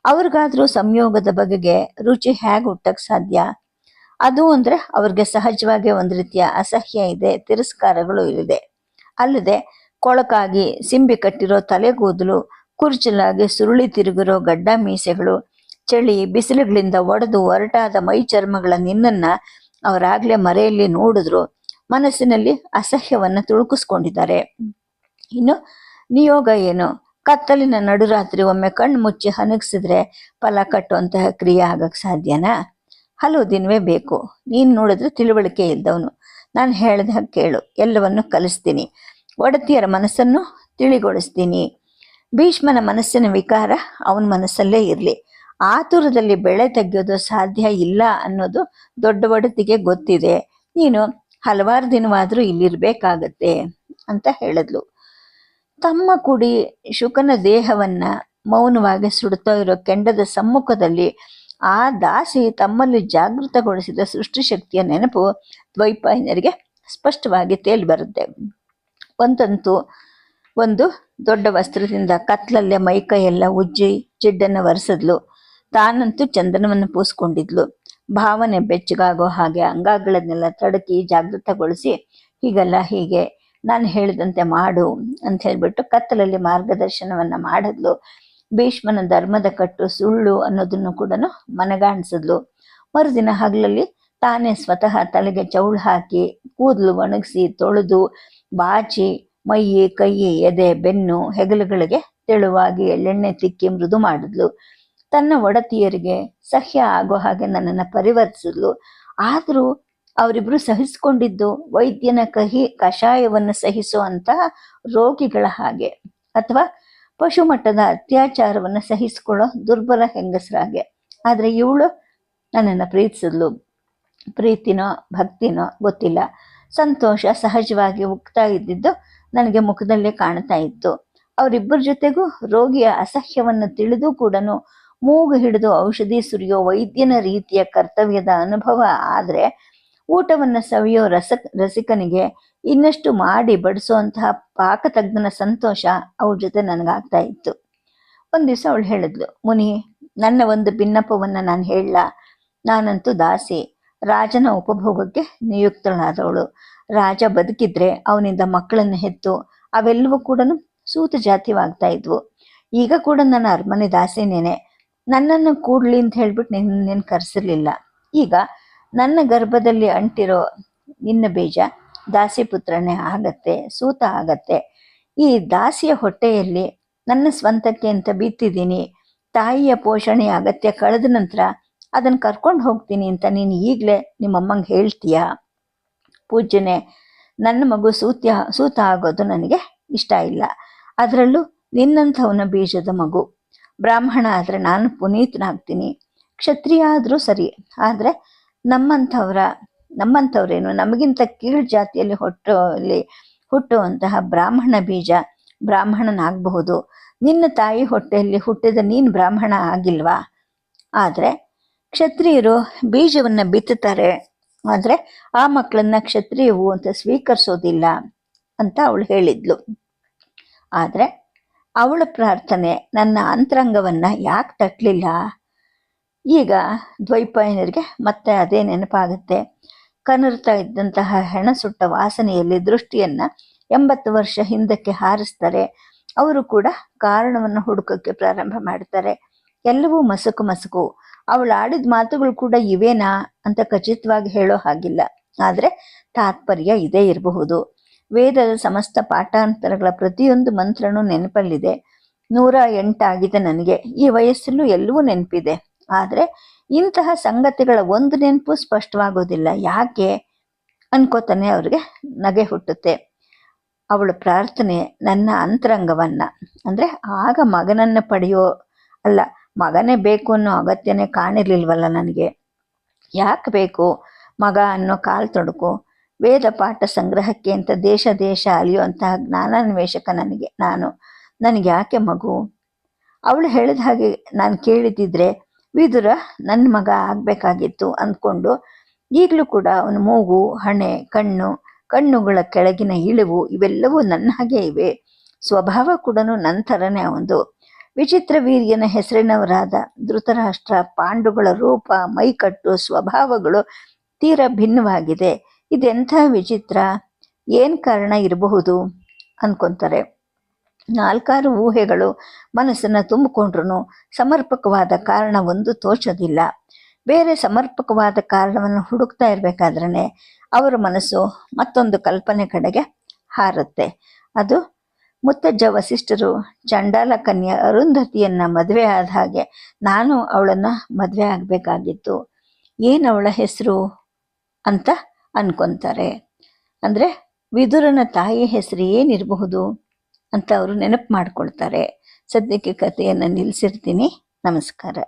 ಅವ್ರಿಗಾದ್ರೂ ಸಂಯೋಗದ ಬಗೆಗೆ ರುಚಿ ಹೇಗೆ ಹುಟ್ಟಕ್ ಸಾಧ್ಯ? ಅದು ಅಂದ್ರೆ ಅವ್ರಿಗೆ ಸಹಜವಾಗಿ ಒಂದು ರೀತಿಯ ಅಸಹ್ಯ ಇದೆ, ತಿರಸ್ಕಾರಗಳು ಇದೆ ಅಲ್ಲದೆ ಕೊಳಕಾಗಿ, ಸಿಂಬಿ ಕಟ್ಟಿರೋ ತಲೆಗೂದಲು ಕುರ್ಚಲಾಗಿ ಸುರುಳಿ ತಿರುಗಿರೋ ಗಡ್ಡ ಮೀಸೆಗಳು, ಚಳಿ, ಬಿಸಿಲುಗಳಿಂದ ಒಡೆದು ಒರಟಾದ ಮೈ ಚರ್ಮಗಳ ನಿನ್ನನ್ನ ಅವರಾಗ್ಲೇ ಮರೆಯಲ್ಲಿ ನೋಡಿದ್ರು. ಮನಸ್ಸಿನಲ್ಲಿ ಅಸಹ್ಯವನ್ನ ತುಳುಕಿಸ್ಕೊಂಡಿದ್ದಾರೆ. ಇನ್ನು ನಿಯೋಗ ಏನು? ಕತ್ತಲಿನ ನಡುರಾತ್ರಿ ಒಮ್ಮೆ ಕಣ್ಣು ಮುಚ್ಚಿ ಹನಗಿಸಿದ್ರೆ ಫಲ ಕಟ್ಟುವಂತಹ ಕ್ರಿಯೆ ಆಗಕ್ಕೆ ಸಾಧ್ಯನಾ? ಹಲವು ದಿನವೇ ಬೇಕು. ನೀನು ನೋಡಿದ್ರೆ ತಿಳುವಳಿಕೆ ಇದ್ದವನು ನಾನು ಹೇಳ್ದ ಕೇಳು. ಎಲ್ಲವನ್ನು ಕಲಿಸ್ತೀನಿ. ಒಡತಿಯರ ಮನಸ್ಸನ್ನು ತಿಳಿಗೊಳಿಸ್ತೀನಿ. ಭೀಷ್ಮನ ಮನಸ್ಸಿನ ವಿಕಾರ ಅವನ ಮನಸ್ಸಲ್ಲೇ ಇರಲಿ. ಆತುರದಲ್ಲಿ ಬೆಳೆ ತೆಗೆಯೋದು ಸಾಧ್ಯ ಇಲ್ಲ ಅನ್ನೋದು ದೊಡ್ಡ ಒಡತಿಗೆ ಗೊತ್ತಿದೆ. ನೀನು ಹಲವಾರು ದಿನವಾದರೂ ಇಲ್ಲಿರಬೇಕಾಗತ್ತೆ ಅಂತ ಹೇಳಿದ್ಲು. ತಮ್ಮ ಕುಡಿ ಶುಕನ ದೇಹವನ್ನ ಮೌನವಾಗಿ ಸುಡ್ತಾ ಇರೋ ಕೆಂಡದ ಸಮ್ಮುಖದಲ್ಲಿ ಆ ದಾಸಿ ತಮ್ಮಲ್ಲಿ ಜಾಗೃತಗೊಳಿಸಿದ ಸೃಷ್ಟಿಶಕ್ತಿಯ ನೆನಪು ದ್ವೈಪಾಯನರಿಗೆ ಸ್ಪಷ್ಟವಾಗಿ ತೇಲಿ ಬರುತ್ತೆ ಒಂದಂತೂ ಒಂದು ದೊಡ್ಡ ವಸ್ತ್ರದಿಂದ ಕತ್ಲಲ್ಲೇ ಮೈಕೈ ಎಲ್ಲ ಉಜ್ಜಿ ಜಿಡ್ಡನ್ನು ಒರೆಸಿದ್ಲು. ತಾನಂತೂ ಚಂದನವನ್ನು ಪೂಸ್ಕೊಂಡಿದ್ಲು. ಭಾವನೆ ಬೆಚ್ಚಗಾಗೋ ಹಾಗೆ ಅಂಗಾಗಳನ್ನೆಲ್ಲ ತಡಕಿ ಜಾಗೃತಗೊಳಿಸಿ, ಹೀಗಲ್ಲ, ಹೀಗೆ, ನಾನು ಹೇಳಿದಂತೆ ಮಾಡು ಅಂತ ಹೇಳ್ಬಿಟ್ಟು ಕತ್ತಲಲ್ಲಿ ಮಾರ್ಗದರ್ಶನವನ್ನ ಮಾಡಿದ್ಲು. ಭೀಷ್ಮನ ಧರ್ಮದ ಕಟ್ಟು ಸುಳ್ಳು ಅನ್ನೋದನ್ನು ಕೂಡ ಮನಗಾಣಿಸಿದ್ಲು. ಮರುದಿನ ಹಗಲಲ್ಲಿ ತಾನೇ ಸ್ವತಃ ತಲೆಗೆ ಚೌಳು ಹಾಕಿ ಕೂದಲು ಒಣಗಿಸಿ ತೊಳೆದು, ಬಾಚಿ ಮೈ ಕೈಯಿ ಎದೆ ಬೆನ್ನು ಹೆಗಲುಗಳಿಗೆ ತೆಳುವಾಗಿ ಎಳ್ಳೆಣ್ಣೆ ತಿಕ್ಕಿ ಮೃದು ಮಾಡಿದ್ಲು. ತನ್ನ ಒಡತಿಯರಿಗೆ ಸಹ್ಯ ಆಗೋ ಹಾಗೆ ನನ್ನನ್ನು ಪರಿವರ್ತಿಸಿದ್ಲು. ಆದರೂ ಅವರಿಬ್ರು ಸಹಿಸಿಕೊಂಡಿದ್ದು ವೈದ್ಯನ ಕಹಿ ಕಷಾಯವನ್ನು ಸಹಿಸುವಂತಹ ರೋಗಿಗಳ ಹಾಗೆ ಅಥವಾ ಪಶುಮಟ್ಟದ ಅತ್ಯಾಚಾರವನ್ನು ಸಹಿಸಿಕೊಳ್ಳೋ ದುರ್ಬಲ ಹೆಂಗಸರಾಗೆ. ಆದ್ರೆ ಇವಳು ನನ್ನನ್ನು ಪ್ರೀತಿಸಿದ್ಲು. ಪ್ರೀತಿನೋ ಭಕ್ತಿನೋ ಗೊತ್ತಿಲ್ಲ. ಸಂತೋಷ ಸಹಜವಾಗಿ ಉಕ್ತಾ ಇದ್ದಿದ್ದು ನನಗೆ ಮುಖದಲ್ಲೇ ಕಾಣ್ತಾ ಇತ್ತು. ಅವರಿಬ್ಬರ ಜೊತೆಗೂ ರೋಗಿಯ ಅಸಹ್ಯವನ್ನು ತಿಳಿದು ಕೂಡ ಮೂಗು ಹಿಡಿದು ಔಷಧಿ ಸುರಿಯೋ ವೈದ್ಯನ ರೀತಿಯ ಕರ್ತವ್ಯದ ಅನುಭವ ಆದ್ರೆ ಊಟವನ್ನು ಸವಿಯೋ ರಸ, ರಸಿಕನಿಗೆ ಇನ್ನಷ್ಟು ಮಾಡಿ ಬಡಿಸುವಂತಹ ಪಾಕತಜ್ಞನ ಸಂತೋಷ ಅವ್ರ ಜೊತೆ ನನಗಾಗ್ತಾ ಇತ್ತು. ಒಂದು ದಿವಸ ಅವಳು ಹೇಳಿದ್ಲು, ಮುನಿ, ನನ್ನ ಒಂದು ಭಿನ್ನಪವನ್ನ ನಾನು ಹೇಳಲ್ಲ ನಾನಂತೂ ದಾಸಿ. ರಾಜನ ಉಪಭೋಗಕ್ಕೆ ನಿಯುಕ್ತಳಾದವಳು. ರಾಜ ಬದುಕಿದ್ರೆ ಅವನಿಂದ ಮಕ್ಕಳನ್ನ ಹೆತ್ತು ಅವೆಲ್ಲವೂ ಕೂಡ ಸೂತ ಜಾತಿವಾಗ್ತಾ ಇದ್ವು. ಈಗ ಕೂಡ ನನ್ನ ಅರಮನೆ ದಾಸಿನೇನೆ. ನನ್ನನ್ನು ಕೂಡ್ಲಿ ಅಂತ ಹೇಳ್ಬಿಟ್ಟು ನಿನ್ನ ಕರೆಸಿರ್ಲಿಲ್ಲ. ಈಗ ನನ್ನ ಗರ್ಭದಲ್ಲಿ ಅಂಟಿರೋ ನಿನ್ನ ಬೀಜ ದಾಸಿ ಪುತ್ರನೇ ಆಗತ್ತೆ, ಸೂತ ಆಗತ್ತೆ. ಈ ದಾಸಿಯ ಹೊಟ್ಟೆಯಲ್ಲಿ ನನ್ನ ಸ್ವಂತಕ್ಕೆ ಅಂತ ಬಿತ್ತಿದ್ದೀನಿ. ತಾಯಿಯ ಪೋಷಣೆ ಅಗತ್ಯ ಕಳೆದ ನಂತರ ಅದನ್ನ ಕರ್ಕೊಂಡು ಹೋಗ್ತೀನಿ ಅಂತ ನೀನು ಈಗಲೇ ನಿಮ್ಮಮ್ಮಂಗೆ ಹೇಳ್ತೀಯಾ? ಪೂಜನೆ ನನ್ನ ಮಗು ಸೂತ್ಯ, ಸೂತ ಆಗೋದು ನನಗೆ ಇಷ್ಟ ಇಲ್ಲ. ಅದರಲ್ಲೂ ನಿನ್ನಂಥವನ ಬೀಜದ ಮಗು. ಬ್ರಾಹ್ಮಣ ಆದರೆ ನಾನು ಪುನೀತನಾಗ್ತೀನಿ. ಕ್ಷತ್ರಿಯ ಆದರೂ ಸರಿ, ಆದರೆ ನಮ್ಮಂಥವ್ರ, ನಮ್ಮಂಥವ್ರೇನು ನಮಗಿಂತ ಕೀಳು ಜಾತಿಯಲ್ಲಿ ಹೊಟ್ಟಲ್ಲಿ ಹುಟ್ಟುವಂತಹ ಬ್ರಾಹ್ಮಣ ಬೀಜ ಬ್ರಾಹ್ಮಣನಾಗಬಹುದು. ನಿನ್ನ ತಾಯಿ ಹೊಟ್ಟೆಯಲ್ಲಿ ಹುಟ್ಟಿದ ನೀನು ಬ್ರಾಹ್ಮಣ ಆಗಿಲ್ವಾ? ಆದರೆ ಕ್ಷತ್ರಿಯರು ಬೀಜವನ್ನು ಬಿತ್ತುತ್ತಾರೆ. ಆದರೆ ಆ ಮಕ್ಕಳನ್ನ ಕ್ಷತ್ರಿಯವು ಅಂತ ಸ್ವೀಕರಿಸೋದಿಲ್ಲ ಅಂತ ಅವಳು ಹೇಳಿದ್ಲು. ಆದರೆ ಅವಳ ಪ್ರಾರ್ಥನೆ ನನ್ನ ಅಂತರಂಗವನ್ನು ಯಾಕೆ ತಟ್ಟಲಿಲ್ಲ ಈಗ ದ್ವೈಪಾಯನರಿಗೆ ಮತ್ತೆ ಅದೇ ನೆನಪಾಗುತ್ತೆ. ಕನರ್ತಾ ಇದ್ದಂತಹ ಹೆಣ ಸುಟ್ಟ ವಾಸನೆಯಲ್ಲಿ ದೃಷ್ಟಿಯನ್ನ ಎಂಬತ್ತು ವರ್ಷ ಹಿಂದಕ್ಕೆ ಹಾರಿಸ್ತಾರೆ. ಅವರು ಕೂಡ ಕಾರಣವನ್ನು ಹುಡುಕಕ್ಕೆ ಪ್ರಾರಂಭ ಮಾಡ್ತಾರೆ. ಎಲ್ಲವೂ ಮಸುಕು ಮಸುಕು. ಅವಳು ಆಡಿದ ಮಾತುಗಳು ಕೂಡ ಇವೇನಾ ಅಂತ ಖಚಿತವಾಗಿ ಹೇಳೋ ಹಾಗಿಲ್ಲ. ಆದರೆ ತಾತ್ಪರ್ಯ ಇದೇ ಇರಬಹುದು. ವೇದದ ಸಮಸ್ತ ಪಾಠಾಂತರಗಳ ಪ್ರತಿಯೊಂದು ಮಂತ್ರನೂ ನೆನಪಲ್ಲಿದೆ. ನೂರ ಎಂಟಾಗಿದೆ ನನಗೆ. ಈ ವಯಸ್ಸಲ್ಲೂ ಎಲ್ಲವೂ ನೆನಪಿದೆ. ಆದರೆ ಇಂತಹ ಸಂಗತಿಗಳ ಒಂದು ನೆನಪು ಸ್ಪಷ್ಟವಾಗೋದಿಲ್ಲ. ಯಾಕೆ? ಅನ್ಕೋತಾನೆ ಅವ್ರಿಗೆ ನಗೆ ಹುಟ್ಟುತ್ತೆ. ಅವಳ ಪ್ರಾರ್ಥನೆ ನನ್ನ ಅಂತರಂಗವನ್ನ. ಅಂದರೆ ಆಗ ಮಗನನ್ನ ಪಡೆಯೋ ಅಲ್ಲ ಮಗನೇ ಬೇಕು ಅನ್ನೋ ಅಗತ್ಯನೇ ಕಾಣಿರ್ಲಿಲ್ವಲ್ಲ ನನಗೆ? ಯಾಕೆ ಬೇಕು? ಮಗ ಅನ್ನೋ ಕಾಲು ತೊಡಕು. ವೇದ ಪಾಠ ಸಂಗ್ರಹಕ್ಕೆ ಅಂತ ದೇಶ ದೇಶ ಅಲಿಯುವಂತಹ ಜ್ಞಾನಾನ್ವೇಷಕ ನನಗೆ, ನಾನು. ನನಗೆ ಯಾಕೆ ಮಗು? ಅವಳು ಹೇಳಿದ ಹಾಗೆ ನಾನು ಕೇಳಿದ್ದಿದ್ರೆ ವಿದುರ ನನ್ನ ಮಗ ಆಗಬೇಕಾಗಿತ್ತು ಅಂದ್ಕೊಂಡು ಈಗಲೂ ಕೂಡ ಅವನ ಮೂಗು, ಹಣೆ, ಕಣ್ಣು, ಕಣ್ಣುಗಳ ಕೆಳಗಿನ ಇಳಿವು ಇವೆಲ್ಲವೂ ನನ್ನ ಹಾಗೆ ಇವೆ. ಸ್ವಭಾವ ಕೂಡ ನನ್ನ ಥರನೇ ಅವನದು ವಿಚಿತ್ರ ವೀರ್ಯನ ಹೆಸರಿನವರಾದ ಧೃತರಾಷ್ಟ್ರ ಪಾಂಡುಗಳ ರೂಪ, ಮೈಕಟ್ಟು, ಸ್ವಭಾವಗಳು ತೀರ ಭಿನ್ನವಾಗಿದೆ. ಇದೆಂಥ ವಿಚಿತ್ರ? ಏನು ಕಾರಣ ಇರಬಹುದು? ಅನ್ಕೊಂತಾರೆ. ನಾಲ್ಕಾರು ಊಹೆಗಳು ಮನಸ್ಸನ್ನು ತುಂಬಿಕೊಂಡ್ರು ಸಮರ್ಪಕವಾದ ಕಾರಣ ಒಂದು ತೋಚೋದಿಲ್ಲ. ಬೇರೆ ಸಮರ್ಪಕವಾದ ಕಾರಣವನ್ನು ಹುಡುಕ್ತಾ ಇರಬೇಕಾದ್ರೆ ಅವರ ಮನಸ್ಸು ಮತ್ತೊಂದು ಕಲ್ಪನೆ ಕಡೆಗೆ ಹಾರುತ್ತೆ. ಅದು ಮುತ್ತಜ್ಜ ವಸಿಷ್ಠರು ಚಂಡಾಲ ಕನ್ಯಾ ಅರುಂಧತಿಯನ್ನ ಮದುವೆ ಆದ ಹಾಗೆ ನಾನು ಅವಳನ್ನ ಮದುವೆ ಆಗಬೇಕಾಗಿತ್ತು. ಏನು ಅವಳ ಹೆಸರು ಅಂತ ಅನ್ಕೊಂತಾರೆ. ಅಂದರೆ ವಿದುರನ ತಾಯಿ ಹೆಸರು ಏನಿರಬಹುದು ಅಂತ ಅವರು ನೆನಪು ಮಾಡ್ಕೊಳ್ತಾರೆ. ಸದ್ಯಕ್ಕೆ ಕಥೆಯನ್ನು ನಿಲ್ಲಿಸಿರ್ತೀನಿ ನಮಸ್ಕಾರ.